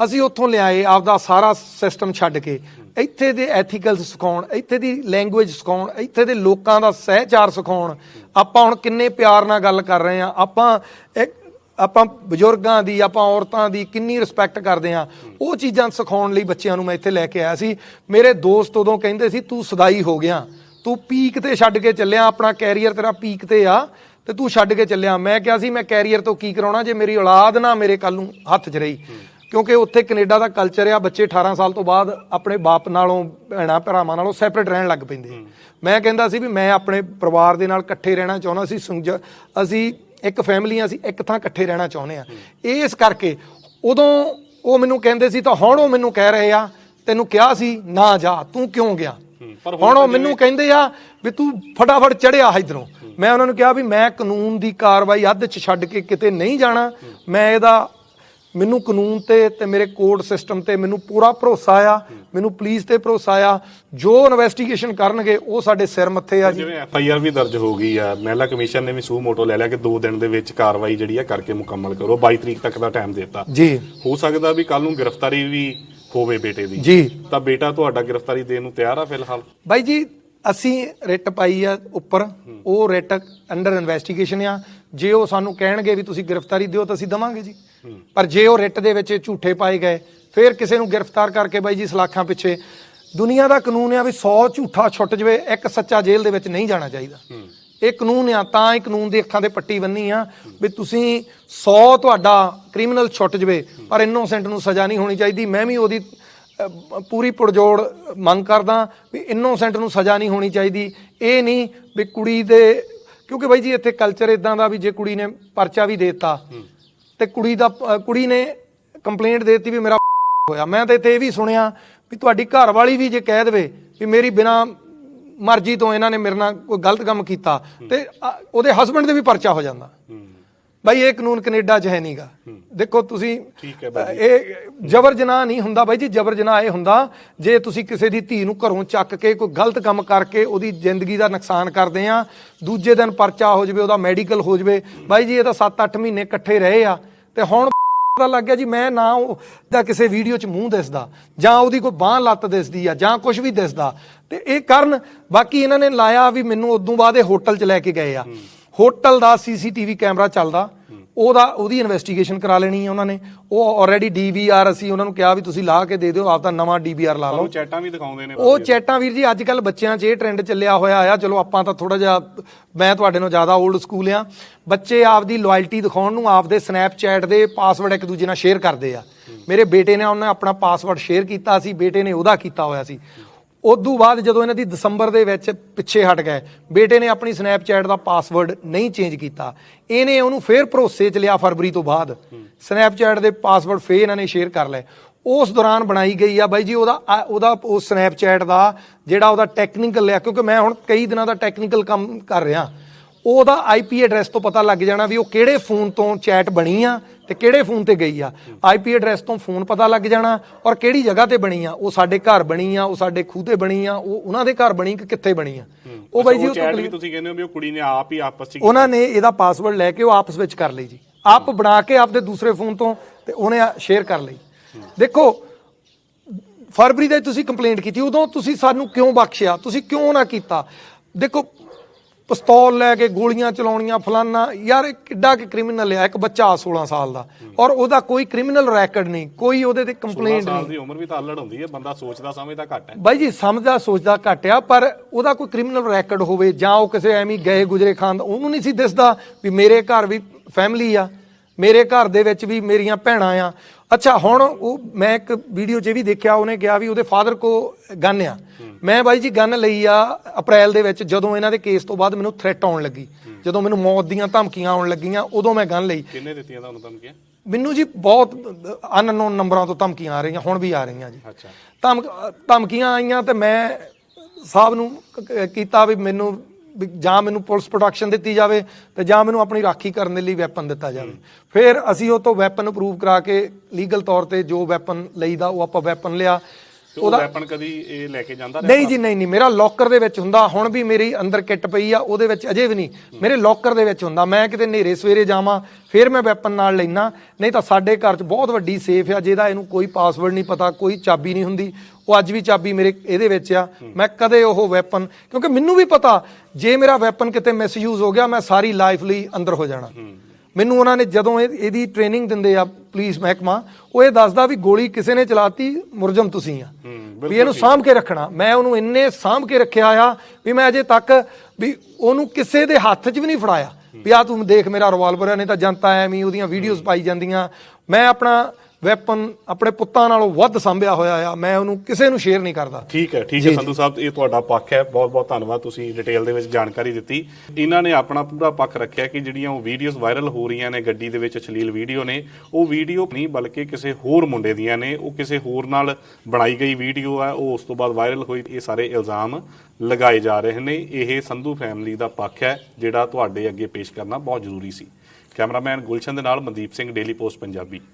ਅਸੀਂ ਉੱਥੋਂ ਲਿਆਏ ਆਪਦਾ ਸਾਰਾ ਸਿਸਟਮ ਛੱਡ ਕੇ। ਇੱਥੇ ਦੇ ਐਥੀਕਲ ਸਿਖਾਉਣ, ਇੱਥੇ ਦੀ ਲੈਂਗੁਏਜ ਸਿਖਾਉਣ, ਇੱਥੇ ਦੇ ਲੋਕਾਂ ਦਾ ਸਹਿਚਾਰ ਸਿਖਾਉਣ। ਆਪਾਂ ਹੁਣ ਕਿੰਨੇ ਪਿਆਰ ਨਾਲ ਗੱਲ ਕਰ ਰਹੇ ਆ ਆਪਾਂ ਆਪਾਂ ਬਜ਼ੁਰਗਾਂ ਦੀ, ਆਪਾਂ ਔਰਤਾਂ ਦੀ ਕਿੰਨੀ ਰਿਸਪੈਕਟ ਕਰਦੇ ਆ ਉਹ ਚੀਜ਼ਾਂ ਸਿਖਾਉਣ ਲਈ ਬੱਚਿਆਂ ਨੂੰ ਮੈਂ ਇੱਥੇ ਲੈ ਕੇ ਆਇਆ ਸੀ। ਮੇਰੇ ਦੋਸਤ ਉਦੋਂ ਕਹਿੰਦੇ ਸੀ, ਤੂੰ ਸਦਾਈ ਹੋ ਗਿਆ। ਤੂੰ ਪੀਕ ਤੇ ਛੱਡ ਕੇ ਚੱਲਿਆ ਆਪਣਾ ਕੈਰੀਅਰ ਤੇਰਾ ਪੀਕ ਤੇ ਆ ਤੇ ਤੂੰ ਛੱਡ ਕੇ ਚੱਲਿਆ। ਮੈਂ ਕਿਹਾ ਸੀ ਮੈਂ ਕੈਰੀਅਰ ਤੋਂ ਕੀ ਕਰਾਉਣਾ ਜੇ ਮੇਰੀ ਔਲਾਦ ਨਾ ਮੇਰੇ ਕੱਲ ਨੂੰ ਹੱਥ 'ਚ ਰਹੀ। ਕਿਉਂਕਿ ਉੱਥੇ ਕੈਨੇਡਾ ਦਾ ਕਲਚਰ ਆ ਬੱਚੇ 18 ਸਾਲ ਤੋਂ ਬਾਅਦ ਆਪਣੇ ਬਾਪ ਨਾਲੋਂ ਭੈਣਾਂ ਭਰਾਵਾਂ ਨਾਲੋਂ ਸੈਪਰੇਟ ਰਹਿਣ ਲੱਗ ਪੈਂਦੇ ਮੈਂ ਕਹਿੰਦਾ ਸੀ ਵੀ ਮੈਂ ਆਪਣੇ ਪਰਿਵਾਰ ਦੇ ਨਾਲ ਇਕੱਠੇ ਰਹਿਣਾ ਚਾਹੁੰਦਾ ਸੀ ਅਸੀਂ ਇੱਕ ਫੈਮਿਲੀ ਆ ਅਸੀਂ ਇੱਕ ਥਾਂ ਇਕੱਠੇ ਰਹਿਣਾ ਚਾਹੁੰਦੇ ਆ। ਇਸ ਕਰਕੇ ਉਦੋਂ ਉਹ ਮੈਨੂੰ ਕਹਿੰਦੇ ਸੀ ਤਾਂ ਹੁਣ ਉਹ ਮੈਨੂੰ ਕਹਿ ਰਹੇ ਆ ਤੈਨੂੰ ਕਿਹਾ ਸੀ ਨਾ ਜਾ ਤੂੰ ਕਿਉਂ ਗਿਆ? ਹੁਣ ਉਹ ਮੈਨੂੰ ਕਹਿੰਦੇ ਆ ਵੀ ਤੂੰ ਫਟਾਫਟ ਚੜਿਆ ਇਧਰੋਂ। ਮੈਂ ਉਹਨਾਂ ਨੂੰ ਕਿਹਾ ਵੀ ਮੈਂ ਕਾਨੂੰਨ ਦੀ ਕਾਰਵਾਈ ਅੱਧ ਚ ਛੱਡ ਕੇ ਕਿਤੇ ਨਹੀਂ ਜਾਣਾ। ਮੈਂ ਇਹਦਾ ਮੈਨੂੰ ਕਾਨੂੰਨ ਤੇ ਤੇ ਮੇਰੇ ਕੋਰਟ ਸਿਸਟਮ ਤੇ ਮੈਨੂੰ ਪੂਰਾ ਭਰੋਸਾ ਆ। ਮੈਨੂੰ ਪੁਲਿਸ ਤੇ ਭਰੋਸਾ ਆ। ਜੋ ਇਨਵੈਸਟੀਗੇਸ਼ਨ ਕਰਨਗੇ ਉਹ ਸਾਡੇ ਸਿਰ ਮੱਥੇ ਆ ਜੀ। ਜਿਵੇਂ ਐਫ ਆਈ ਆਰ ਵੀ ਦਰਜ ਹੋ ਗਈ ਆ। ਮਹਿਲਾ ਕਮਿਸ਼ਨ ਨੇ ਵੀ ਸੂ ਮੋਟੋ ਲੈ ਲਿਆ ਕਿ 2 ਦਿਨ ਦੇ ਵਿੱਚ ਕਾਰਵਾਈ ਜਿਹੜੀ ਆ ਕਰਕੇ ਮੁਕੰਮਲ ਕਰੋ। 22 ਤਰੀਕ ਤੱਕ ਦਾ ਟਾਈਮ ਦਿੱਤਾ। ਜੀ। ਹੋ ਸਕਦਾ ਵੀ ਕੱਲ ਨੂੰ ਗ੍ਰਿਫਤਾਰੀ ਵੀ ਹੋਵੇ ਬੇਟੇ ਦੀ। ਜੀ। ਤਾਂ ਬੇਟਾ ਤੁਹਾਡਾ ਗ੍ਰਿਫਤਾਰੀ ਦੇਣ ਨੂੰ ਤਿਆਰ ਆ ਫਿਲਹਾਲ? ਬਾਈ ਜੀ ਅਸੀਂ ਰਿਟ ਪਾਈ ਆ ਉੱਪਰ। ਉਹ ਰਿਟ ਅੰਡਰ ਇਨਵੈਸਟੀਗੇਸ਼ਨ ਆ। ਜੇ ਉਹ ਸਾਨੂੰ ਕਹਿਣਗੇ ਵੀ ਤੁਸੀਂ ਗ੍ਰਿਫਤਾਰੀ ਦਿਓ ਤਾਂ ਅਸੀਂ ਦਵਾਂਗੇ ਜੀ। ਪਰ ਜੇ ਉਹ ਰਿਟ ਦੇ ਵਿੱਚ ਝੂਠੇ ਪਾਏ ਗਏ ਫਿਰ ਕਿਸੇ ਨੂੰ ਗ੍ਰਿਫਤਾਰ ਕਰਕੇ ਬਾਈ ਜੀ ਸਲਾਖਾਂ ਪਿੱਛੇ। ਦੁਨੀਆ ਦਾ ਕਾਨੂੰਨ ਆ ਵੀ 100 ਝੂਠਾ ਛੁੱਟ ਜਵੇ ਇੱਕ ਸੱਚਾ ਜੇਲ੍ਹ ਦੇ ਵਿੱਚ ਨਹੀਂ ਜਾਣਾ ਚਾਹੀਦਾ। ਇਹ ਕਾਨੂੰਨ ਆ ਤਾਂ ਇਹ ਕਾਨੂੰਨ ਦੀ ਅੱਖਾਂ ਤੇ ਪੱਟੀ ਬੰਨੀ ਆ ਵੀ ਤੁਸੀਂ 100 ਤੁਹਾਡਾ ਕ੍ਰਿਮੀਨਲ ਛੁੱਟ ਜਵੇ ਪਰ ਇਨੋਸੈਂਟ ਨੂੰ ਸਜ਼ਾ ਨਹੀਂ ਹੋਣੀ ਚਾਹੀਦੀ। ਮੈਂ ਵੀ ਉਹਦੀ ਪੂਰੀ ਪੁਰਜੋੜ ਮੰਗ ਕਰਦਾ ਵੀ ਇਨੋਸੈਂਟ ਨੂੰ ਸਜ਼ਾ ਨਹੀਂ ਹੋਣੀ ਚਾਹੀਦੀ। ਇਹ ਨਹੀਂ ਵੀ ਕੁੜੀ ਦੇ ਕਿਉਂਕਿ ਬਾਈ ਜੀ ਇੱਥੇ ਕਲਚਰ ਇਦਾਂ ਦਾ ਵੀ ਜੇ ਕੁੜੀ ਨੇ ਪਰਚਾ ਵੀ ਦੇਤਾ ਤੇ ਕੁੜੀ ਦਾ ਕੁੜੀ ਨੇ ਕੰਪਲੇਂਟ ਦੇਤੀ ਵੀ ਮੇਰਾ ਹੋਇਆ। ਮੈਂ ਤਾਂ ਇੱਥੇ ਇਹ ਵੀ ਸੁਣਿਆ ਵੀ ਤੁਹਾਡੀ ਘਰ ਵਾਲੀ ਵੀ ਜੇ ਕਹਿ ਦੇਵੇ ਵੀ ਮੇਰੀ ਬਿਨਾ ਮਰਜ਼ੀ ਤੋਂ ਇਹਨਾਂ ਨੇ ਮੇਰੇ ਨਾਲ ਕੋਈ ਗਲਤ ਕੰਮ ਕੀਤਾ ਤੇ ਅ, ਉਹਦੇ ਹਸਬੰਡ ਦੇ ਵੀ ਪਰਚਾ ਹੋ ਜਾਂਦਾ। ਬਾਈ ਇਹ ਕਾਨੂੰਨ ਕੈਨੇਡਾ 'ਚ ਹੈ ਨਹੀਂਗਾ ਦੇਖੋ ਤੁਸੀਂ ਠੀਕ ਹੈ ਬਾਈ ਇਹ ਜਬਰ ਜਨਾਹ ਨਹੀਂ ਹੁੰਦਾ ਬਾਈ ਜੀ ਜਬਰ ਜਨਾਹ ਇਹ ਹੁੰਦਾ ਜੇ ਤੁਸੀਂ ਕਿਸੇ ਦੀ ਧੀ ਨੂੰ ਘਰੋਂ ਚੱਕ ਕੇ ਕੋਈ ਗਲਤ ਕੰਮ ਕਰਕੇ ਉਹਦੀ ਜ਼ਿੰਦਗੀ ਦਾ ਨੁਕਸਾਨ ਕਰਦੇ ਆ ਦੂਜੇ ਦਿਨ ਪਰਚਾ ਹੋ ਜਾਵੇ ਉਹਦਾ ਮੈਡੀਕਲ ਹੋ ਜਾਵੇ ਬਾਈ ਜੀ ਇਹ ਤਾਂ 7-8 ਮਹੀਨੇ ਇਕੱਠੇ ਰਹੇ ਆ ਤੇ ਹੁਣ ਪਤਾ ਲੱਗ ਗਿਆ ਜੀ ਮੈਂ ਨਾ ਉਹ ਦਾ ਕਿਸੇ ਵੀਡੀਓ 'ਚ ਮੂੰਹ ਦਿਸਦਾ ਜਾਂ ਉਹਦੀ ਕੋਈ ਬਾਹ ਲੱਤ ਦਿਸਦੀ ਆ ਜਾਂ ਕੁਝ ਵੀ ਦਿਸਦਾ। ਤੇ ਇਹ ਕਾਰਨ ਬਾਕੀ ਇਹਨਾਂ ਨੇ ਲਾਇਆ ਵੀ ਮੈਨੂੰ ਉਦੋਂ ਬਾਅਦ ਇਹ ਹੋਟਲ 'ਚ ਲੈ ਕੇ ਗਏ ਆ। ਹੋਟਲ ਦਾ ਸੀਸੀਟੀਵੀ ਕੈਮਰਾ ਚੱਲਦਾ। ਉਹਦਾ ਉਹਦੀ ਇਨਵੈਸਟੀਗੇਸ਼ਨ ਕਰਾ ਲੈਣੀ ਹੈ ਉਹਨਾਂ ਨੇ। ਉਹ ਆਲਰੇਡੀ ਡੀਵੀਆਰ ਅਸੀਂ ਉਹਨਾਂ ਨੂੰ ਕਿਹਾ ਵੀ ਤੁਸੀਂ ਲਾ ਕੇ ਦੇ ਦਿਓ ਆਪ ਦਾ ਨਵਾਂ ਡੀਵੀਆਰ ਲਾ ਲਓ। ਉਹ ਚੈਟਾਂ ਵੀ ਦਿਖਾਉਂਦੇ ਨੇ ਉਹ ਚੈਟਾਂ ਵੀਰ ਜੀ ਅੱਜ ਕੱਲ ਬੱਚਿਆਂ 'ਚ ਇਹ ਟ੍ਰੈਂਡ ਚੱਲਿਆ ਹੋਇਆ ਆ। ਚਲੋ ਆਪਾਂ ਤਾਂ ਥੋੜਾ ਜਿਹਾ ਮੈਂ ਤੁਹਾਡੇ ਨਾਲੋਂ ਜ਼ਿਆਦਾ 올ਡ ਸਕੂਲ ਆ। ਬੱਚੇ ਆਪਦੀ ਲਾਇਲਟੀ ਦਿਖਾਉਣ ਨੂੰ ਆਪਦੇ ਸਨੈਪਚੈਟ ਦੇ ਪਾਸਵਰਡ ਇੱਕ ਦੂਜੇ ਨਾਲ ਸ਼ੇਅਰ ਕਰਦੇ ਆ। ਮੇਰੇ ਬੇਟੇ ਨੇ ਉਹਨੇ ਆਪਣਾ ਪਾਸਵਰਡ ਸ਼ੇਅਰ ਕੀਤਾ ਸੀ ਬੇਟੇ ਨੇ ਉਹਦਾ ਕੀਤਾ ਹੋਇਆ ਸੀ। ਉਦੋਂ ਬਾਅਦ ਜਦੋਂ ਇਹਨਾਂ ਦੀ ਦਸੰਬਰ ਦੇ ਵਿੱਚ ਪਿੱਛੇ ਹਟ ਗਏ, ਬੇਟੇ ਨੇ ਆਪਣੀ ਸਨੈਪਚੈਟ ਦਾ ਪਾਸਵਰਡ ਨਹੀਂ ਚੇਂਜ ਕੀਤਾ। ਇਹਨੇ ਉਹਨੂੰ ਫੇਰ ਭਰੋਸੇ 'ਚ ਲਿਆ ਫਰਵਰੀ ਤੋਂ ਬਾਅਦ। ਸਨੈਪਚੈਟ ਦੇ ਪਾਸਵਰਡ ਫੇਰ ਇਹਨਾਂ ਨੇ ਸ਼ੇਅਰ ਕਰ ਲਏ। ਉਸ ਦੌਰਾਨ ਬਣਾਈ ਗਈ ਆ ਬਾਈ ਜੀ ਉਹਦਾ, ਆ- ਉਹਦਾ ਉਹ ਸਨੈਪਚੈਟ ਦਾ ਜਿਹੜਾ ਉਹਦਾ ਟੈਕਨੀਕਲ ਲਿਆ ਕਿਉਂਕਿ ਮੈਂ ਹੁਣ ਕਈ ਦਿਨਾਂ ਦਾ ਟੈਕਨੀਕਲ ਕੰਮ ਕਰ ਰਿਹਾ। ਉਹਦਾ ਆਈਪੀ ਐਡਰੈਸ ਤੋਂ ਪਤਾ ਲੱਗ ਜਾਣਾ ਵੀ ਉਹ ਕਿਹੜੇ ਫੋਨ ਤੋਂ ਚੈਟ ਬਣੀ ਆ ਤੇ ਕਿਹੜੇ ਫੋਨ ਤੇ ਗਈ ਆ। ਆਈਪੀ ਐਡਰੈਸ ਤੋਂ ਫੋਨ ਪਤਾ ਲੱਗ ਜਾਣਾ ਔਰ ਕਿਹੜੀ ਜਗ੍ਹਾ ਤੇ ਬਣੀ ਆ। ਉਹ ਸਾਡੇ ਘਰ ਬਣੀ ਆ ਉਹ ਸਾਡੇ ਖੂਹ ਤੇ ਬਣੀ ਆ ਉਹ ਉਹਨਾਂ ਦੇ ਘਰ ਬਣੀ ਕਿ ਕਿੱਥੇ ਬਣੀ ਆ। ਉਹ ਬਾਈ ਜੀ ਉਹ ਚੈਟ ਵੀ ਤੁਸੀਂ ਕਹਿੰਦੇ ਹੋ ਵੀ ਉਹ ਕੁੜੀ ਨੇ ਆਪ ਹੀ ਆਪਸ ਚ ਉਹਨਾਂ ਨੇ ਇਹਦਾ ਪਾਸਵਰਡ ਲੈ ਕੇ ਉਹ ਆਪਸ ਵਿੱਚ ਕਰ ਲਈ ਜੀ। ਆਪ ਬਣਾ ਕੇ ਆਪਦੇ ਦੂਸਰੇ ਫੋਨ ਤੋਂ ਤੇ ਉਹਨੇ ਸ਼ੇਅਰ ਕਰ ਲਈ। ਦੇਖੋ ਫਰਵਰੀ ਦੇ ਤੁਸੀਂ ਕੰਪਲੇਂਟ ਕੀਤੀ ਉਦੋਂ ਤੁਸੀਂ ਸਾਨੂੰ ਕਿਉਂ ਬਖਸ਼ਿਆ? ਤੁਸੀਂ ਕਿਉਂ ਨਾ ਕੀਤਾ? ਦੇਖੋ ਪਿਸਤੌਲ ਲੈ ਕੇ ਗੋਲੀਆਂ ਚਲਾਉਣੀਆਂ ਫਲਾਨਾ ਯਾਰ ਇਹ ਕਿੱਡਾ ਕਿ ਕ੍ਰਿਮੀਨਲ ਆ ਇੱਕ ਬੱਚਾ 16 ਸਾਲ ਦਾ। ਔਰ ਉਹਦਾ ਕੋਈ ਕ੍ਰਿਮੀਨਲ ਰੈਕੋਰਡ ਨਹੀਂ ਕੋਈ ਉਹਦੇ ਤੇ 16 ਕੰਪਲੇਂਟ ਨਹੀਂ। ਸਾਲ ਦੀ ਉਮਰ ਵੀ ਤਾਂ ਅਲੜ ਹੁੰਦੀ ਹੈ ਬੰਦਾ ਸੋਚਦਾ ਸਮਝਦਾ ਘੱਟ ਹੈ। ਬਾਈ ਜੀ ਸਮਝਦਾ ਸੋਚਦਾ ਘੱਟ ਆ ਪਰ ਉਹਦਾ ਕੋਈ ਕ੍ਰਿਮੀਨਲ ਰੈਕੋਰਡ ਹੋਵੇ ਜਾਂ ਉਹ ਕਿਸੇ ਐਵੇਂ ਗਏ ਗੁਜਰੇ ਖਾਨ ਦਾ ਉਹਨੂੰ ਨਹੀਂ ਸੀ ਦਿਸਦਾ ਵੀ ਮੇਰੇ ਘਰ ਵੀ ਫੈਮਿਲੀ ਆ ਮੇਰੇ ਘਰ ਦੇ ਵਿੱਚ ਵੀ ਮੇਰੀਆਂ ਭੈਣਾਂ ਆ। ਅੱਛਾ ਹੁਣ ਉਹ ਮੈਂ ਇੱਕ ਵੀਡੀਓ 'ਚ ਵੀ ਦੇਖਿਆ ਉਹਨੇ ਕਿਹਾ ਵੀ ਉਹਦੇ ਫਾਦਰ ਕੋ ਗਨ ਆ। ਮੈਂ ਬਾਈ ਜੀ ਗਨ ਲਈ ਆ ਅਪ੍ਰੈਲ ਦੇ ਵਿੱਚ ਜਦੋਂ ਇਹਨਾਂ ਦੇ ਕੇਸ ਤੋਂ ਬਾਅਦ ਮੈਨੂੰ ਥ੍ਰੈਟ ਆਉਣ ਲੱਗੀ। ਜਦੋਂ ਮੈਨੂੰ ਮੌਤ ਦੀਆਂ ਧਮਕੀਆਂ ਆਉਣ ਲੱਗੀਆਂ ਉਦੋਂ ਮੈਂ ਗਨ ਲਈ। ਕਿੰਨੇ ਦਿੱਤੀਆਂ ਤੁਹਾਨੂੰ ਧਮਕੀਆਂ? ਮੈਨੂੰ ਜੀ ਬਹੁਤ ਅਨਨੋਨ ਨੰਬਰਾਂ ਤੋਂ ਧਮਕੀਆਂ ਆ ਰਹੀਆਂ ਹੁਣ ਵੀ ਆ ਰਹੀਆਂ ਜੀ। ਅੱਛਾ। ਧਮਕ ਧਮਕੀਆਂ ਆਈਆਂ ਤੇ ਮੈਂ ਸਾਹਿਬ ਨੂੰ ਕ- ਕੀਤਾ ਵੀ ਮੈਨੂੰ ਵੀ ਜਾਂ ਮੈਨੂੰ ਪੁਲਿਸ ਪ੍ਰੋਟੈਕਸ਼ਨ ਦਿੱਤੀ ਜਾਵੇ ਤੇ ਜਾਂ ਮੈਨੂੰ ਆਪਣੀ ਰਾਖੀ ਕਰਨ ਦੇ ਲਈ ਵੈਪਨ ਦਿੱਤਾ ਜਾਵੇ। ਫਿਰ ਅਸੀਂ ਉਹ ਤੋਂ ਵੈਪਨ ਅਪਰੂਵ ਕਰਾ ਕੇ ਲੀਗਲ ਤੌਰ ਤੇ ਜੋ ਵੈਪਨ ਲਈਦਾ ਉਹ ਆਪਾਂ ਵੈਪਨ ਲਿਆ। ਤੇ ਉਹ ਵੈਪਨ ਕਦੀ ਇਹ ਲੈ ਕੇ ਜਾਂਦਾ ਨਹੀਂ ਜੀ ਨਹੀਂ ਨਹੀਂ ਮੇਰਾ ਲੋਕਰ ਦੇ ਵਿੱਚ ਹੁੰਦਾ ਹੁਣ ਵੀ ਮੇਰੀ ਅੰਦਰ ਕਿੱਟ ਪਈ ਆ ਉਹਦੇ ਵਿੱਚ ਅਜੇ ਵੀ ਨਹੀਂ। ਮੇਰੇ ਲੋਕਰ ਦੇ ਵਿੱਚ ਹੁੰਦਾ ਮੈਂ ਕਿਤੇ ਨੇਰੇ ਸਵੇਰੇ ਜਾਵਾਂ ਫਿਰ ਮੈਂ ਵੈਪਨ ਨਾਲ ਲੈਣਾ ਨਹੀਂ ਤਾਂ ਸਾਡੇ ਘਰ 'ਚ ਬਹੁਤ ਵੱਡੀ ਸੇਫ ਆ ਜਿਹਦਾ ਇਹਨੂੰ ਕੋਈ ਪਾਸਵਰਡ ਨਹੀਂ ਪਤਾ ਕੋਈ ਚਾਬੀ ਨਹੀਂ ਹੁੰਦੀ। ਉਹ ਅੱਜ ਵੀ ਚਾਬੀ ਮੇਰੇ ਇਹਦੇ ਵਿੱਚ ਆ ਮੈਂ ਕਦੇ ਉਹ ਵੈਪਨ ਕਿਉਂਕਿ ਮੈਨੂੰ ਵੀ ਪਤਾ ਜੇ ਮੇਰਾ ਵੈਪਨ ਕਿਤੇ ਮਿਸਯੂਜ਼ ਹੋ ਗਿਆ ਮੈਂ ਸਾਰੀ ਲਾਈਫ ਲਈ ਅੰਦਰ ਹੋ ਜਾਣਾ। ਮੈਨੂੰ ਉਹਨਾਂ ਨੇ ਜਦੋਂ ਇਹ- ਇਹਦੀ ਟ੍ਰੇਨਿੰਗ ਦਿੰਦੇ ਆ ਪੁਲਿਸ ਮਹਿਕਮਾ ਉਹ ਇਹ ਦੱਸਦਾ ਵੀ ਗੋਲੀ ਕਿਸੇ ਨੇ ਚਲਾਤੀ ਮੁਰਜਮ ਤੁਸੀਂ ਆ। ਵੀ ਇਹਨੂੰ ਸਾਂਭ ਕੇ ਰੱਖਣਾ। ਮੈਂ ਉਹਨੂੰ ਇੰਨੇ ਸਾਂਭ ਕੇ ਰੱਖਿਆ ਆ ਵੀ ਮੈਂ ਅਜੇ ਤੱਕ ਵੀ ਉਹਨੂੰ ਕਿਸੇ ਦੇ ਹੱਥ 'ਚ ਵੀ ਨਹੀਂ ਫੜਾਇਆ। ਵੀ ਆ ਤੂੰ ਦੇਖ ਮੇਰਾ ਰਿਵਾਲਵਰ ਹੈ ਨਹੀਂ ਤਾਂ ਜਨਤਾ ਐਵੇਂ ਉਹਦੀਆਂ ਵੀਡੀਓਜ਼ ਪਾਈ ਜਾਂਦੀਆਂ। ਮੈਂ ਆਪਣਾ ਵੈਪਨ ਆਪਣੇ ਪੁੱਤਾਂ ਨਾਲੋਂ ਵੱਧ ਸੰਭਿਆ ਹੋਇਆ ਆ ਮੈਂ ਉਹਨੂੰ ਕਿਸੇ ਨੂੰ ਸ਼ੇਅਰ ਨਹੀਂ ਕਰਦਾ। ਠੀਕ ਹੈ ਠੀਕ ਹੈ ਸੰਧੂ ਸਾਹਿਬ ਇਹ ਤੁਹਾਡਾ ਪੱਖ ਹੈ ਬਹੁਤ ਬਹੁਤ ਧੰਨਵਾਦ ਤੁਸੀਂ ਡਿਟੇਲ ਦੇ ਵਿੱਚ ਜਾਣਕਾਰੀ ਦਿੱਤੀ। ਇਹਨਾਂ ਨੇ ਆਪਣਾ ਪੂਰਾ ਪੱਖ ਰੱਖਿਆ ਕਿ ਜਿਹੜੀਆਂ ਉਹ ਵੀਡੀਓਜ਼ ਵਾਇਰਲ ਹੋ ਰਹੀਆਂ ਨੇ ਗੱਡੀ ਦੇ ਵਿੱਚ ਅਸ਼ਲੀਲ ਵੀਡੀਓ ਨੇ ਉਹ ਵੀਡੀਓ ਨਹੀਂ ਬਲਕਿ ਕਿਸੇ ਹੋਰ ਮੁੰਡੇ ਦੀਆਂ ਨੇ ਉਹ ਕਿਸੇ ਹੋਰ ਨਾਲ ਬਣਾਈ ਗਈ ਵੀਡੀਓ ਹੈ ਉਹ ਉਸ ਤੋਂ ਬਾਅਦ ਵਾਇਰਲ ਹੋਈ ਇਹ ਸਾਰੇ ਇਲਜ਼ਾਮ ਲਗਾਏ ਜਾ ਰਹੇ ਨੇ। ਇਹ ਸੰਧੂ ਫੈਮਿਲੀ ਦਾ ਪੱਖ ਹੈ ਜਿਹੜਾ ਤੁਹਾਡੇ ਅੱਗੇ ਪੇਸ਼ ਕਰਨਾ ਬਹੁਤ ਜ਼ਰੂਰੀ ਸੀ। ਕੈਮਰਾਮੈਨ ਗੁਲਸ਼ਨ ਦੇ ਨਾਲ ਮਨਦੀਪ ਸਿੰਘ ਡੇਲੀ ਪੋਸਟ ਪੰਜਾਬੀ।